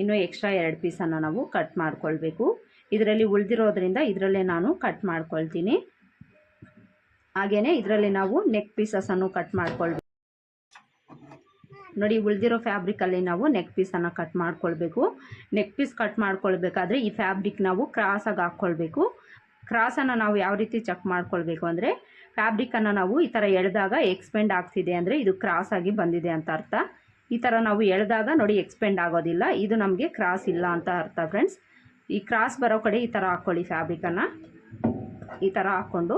ಇನ್ನೂ ಎಕ್ಸ್ಟ್ರಾ ಎರಡು ಪೀಸನ್ನು ನಾವು ಕಟ್ ಮಾಡ್ಕೊಳ್ಬೇಕು. ಇದರಲ್ಲಿ ಉಳಿದಿರೋದ್ರಿಂದ ಇದರಲ್ಲೇ ನಾನು ಕಟ್ ಮಾಡ್ಕೊಳ್ತೀನಿ. ಹಾಗೆಯೇ ಇದರಲ್ಲಿ ನಾವು ನೆಕ್ ಪೀಸಸನ್ನು ಕಟ್ ಮಾಡ್ಕೊಳ್ಬೇಕು. ನೋಡಿ ಉಳಿದಿರೋ ಫ್ಯಾಬ್ರಿಕಲ್ಲಿ ನಾವು ನೆಕ್ ಪೀಸನ್ನು ಕಟ್ ಮಾಡ್ಕೊಳ್ಬೇಕು. ನೆಕ್ ಪೀಸ್ ಕಟ್ ಮಾಡ್ಕೊಳ್ಬೇಕಾದ್ರೆ ಈ ಫ್ಯಾಬ್ರಿಕ್ ನಾವು ಕ್ರಾಸಾಗಿ ಹಾಕ್ಕೊಳ್ಬೇಕು. ಕ್ರಾಸನ್ನು ನಾವು ಯಾವ ರೀತಿ ಚೆಕ್ ಮಾಡ್ಕೊಳ್ಬೇಕು ಅಂದರೆ ಫ್ಯಾಬ್ರಿಕನ್ನು ನಾವು ಈ ಥರ ಎಳೆದಾಗ ಎಕ್ಸ್ಪೆಂಡ್ ಆಗ್ತಿದೆ ಅಂದರೆ ಇದು ಕ್ರಾಸ್ ಆಗಿ ಬಂದಿದೆ ಅಂತ ಅರ್ಥ. ಈ ಥರ ನಾವು ಎಳೆದಾಗ ನೋಡಿ ಎಕ್ಸ್ಪೆಂಡ್ ಆಗೋದಿಲ್ಲ. ಇದು ನಮಗೆ ಕ್ರಾಸ್ ಇಲ್ಲ ಅಂತ ಅರ್ಥ ಫ್ರೆಂಡ್ಸ್ ಈ ಕ್ರಾಸ್ ಬರೋ ಕಡೆ ಈ ಥರ ಹಾಕ್ಕೊಳ್ಳಿ ಫ್ಯಾಬ್ರಿಕನ್ನು ಈ ಥರ ಹಾಕ್ಕೊಂಡು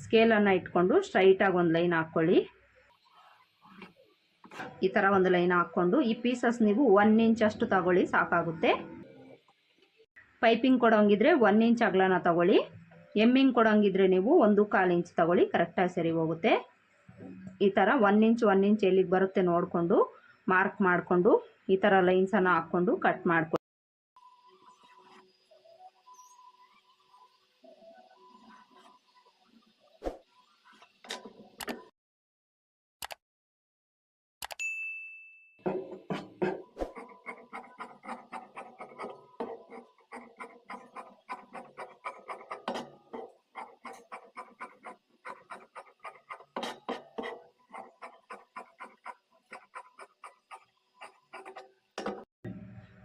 ಸ್ಕೇಲನ್ನು ಇಟ್ಕೊಂಡು ಸ್ಟ್ರೈಟಾಗಿ ಒಂದು ಲೈನ್ ಹಾಕ್ಕೊಳ್ಳಿ ಈ ಥರ ಒಂದು ಲೈನ್ ಹಾಕ್ಕೊಂಡು ಈ ಪೀಸಸ್ ನೀವು ಒನ್ ಇಂಚ್ ಅಷ್ಟು ತಗೊಳ್ಳಿ ಸಾಕಾಗುತ್ತೆ. ಪೈಪಿಂಗ್ ಕೊಡೋಂಗಿದ್ರೆ ಒನ್ ಇಂಚ್ ಅಗಲನ ತಗೊಳ್ಳಿ. ಎಮ್ಮಿಂಗ್ ಕೊಡೋಂಗಿದ್ರೆ ನೀವು ಒಂದು ಕಾಲು ಇಂಚ್ ತಗೊಳ್ಳಿ ಕರೆಕ್ಟಾಗಿ ಸರಿ ಹೋಗುತ್ತೆ. ಈ ಥರ ಒನ್ ಇಂಚ್ ಒನ್ ಇಂಚ್ ಎಲ್ಲಿಗೆ ಬರುತ್ತೆ ನೋಡಿಕೊಂಡು ಮಾರ್ಕ್ ಮಾಡಿಕೊಂಡು, ಈ ಥರ ಲೈನ್ಸನ್ನು ಹಾಕ್ಕೊಂಡು ಕಟ್ ಮಾಡ್ಕೊಂಡು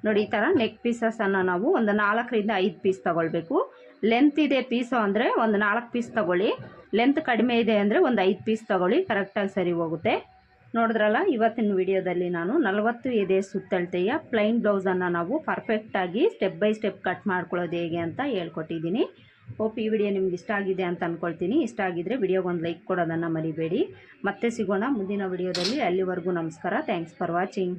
ನೋಡಿ, ಈ ಥರ ನೆಕ್ ಪೀಸಸನ್ನು ನಾವು ಒಂದು ನಾಲ್ಕರಿಂದ ಐದು ಪೀಸ್ ತಗೊಳ್ಬೇಕು. ಲೆಂತ್ ಇದೆ ಪೀಸು ಅಂದರೆ ಒಂದು ನಾಲ್ಕು ಪೀಸ್ ತಗೊಳ್ಳಿ. ಲೆಂತ್ ಕಡಿಮೆ ಇದೆ ಅಂದರೆ ಒಂದು ಐದು ಪೀಸ್ ತಗೊಳ್ಳಿ. ಕರೆಕ್ಟಾಗಿ ಸರಿ ಹೋಗುತ್ತೆ. ನೋಡಿದ್ರಲ್ಲ, ಇವತ್ತಿನ ವಿಡಿಯೋದಲ್ಲಿ ನಾನು ನಲವತ್ತು ಎದೆ ಸುತ್ತಳತೆಯ ಪ್ಲೈನ್ ಬ್ಲೌಸನ್ನು ನಾವು ಪರ್ಫೆಕ್ಟಾಗಿ ಸ್ಟೆಪ್ ಬೈ ಸ್ಟೆಪ್ ಕಟ್ ಮಾಡ್ಕೊಳ್ಳೋದು ಹೇಗೆ ಅಂತ ಹೇಳ್ಕೊಟ್ಟಿದ್ದೀನಿ. ಹೋಪ್ ಈ ವಿಡಿಯೋ ನಿಮ್ಗೆ ಇಷ್ಟ ಆಗಿದೆ ಅಂತ ಅಂದ್ಕೊಳ್ತೀನಿ ಇಷ್ಟ ಆಗಿದ್ದರೆ ವಿಡಿಯೋಗೆ ಒಂದು ಲೈಕ್ ಕೊಡೋದನ್ನು ಮರಿಬೇಡಿ. ಮತ್ತೆ ಸಿಗೋಣ ಮುಂದಿನ ವಿಡಿಯೋದಲ್ಲಿ ಅಲ್ಲಿವರೆಗೂ ನಮಸ್ಕಾರ. Thanks for watching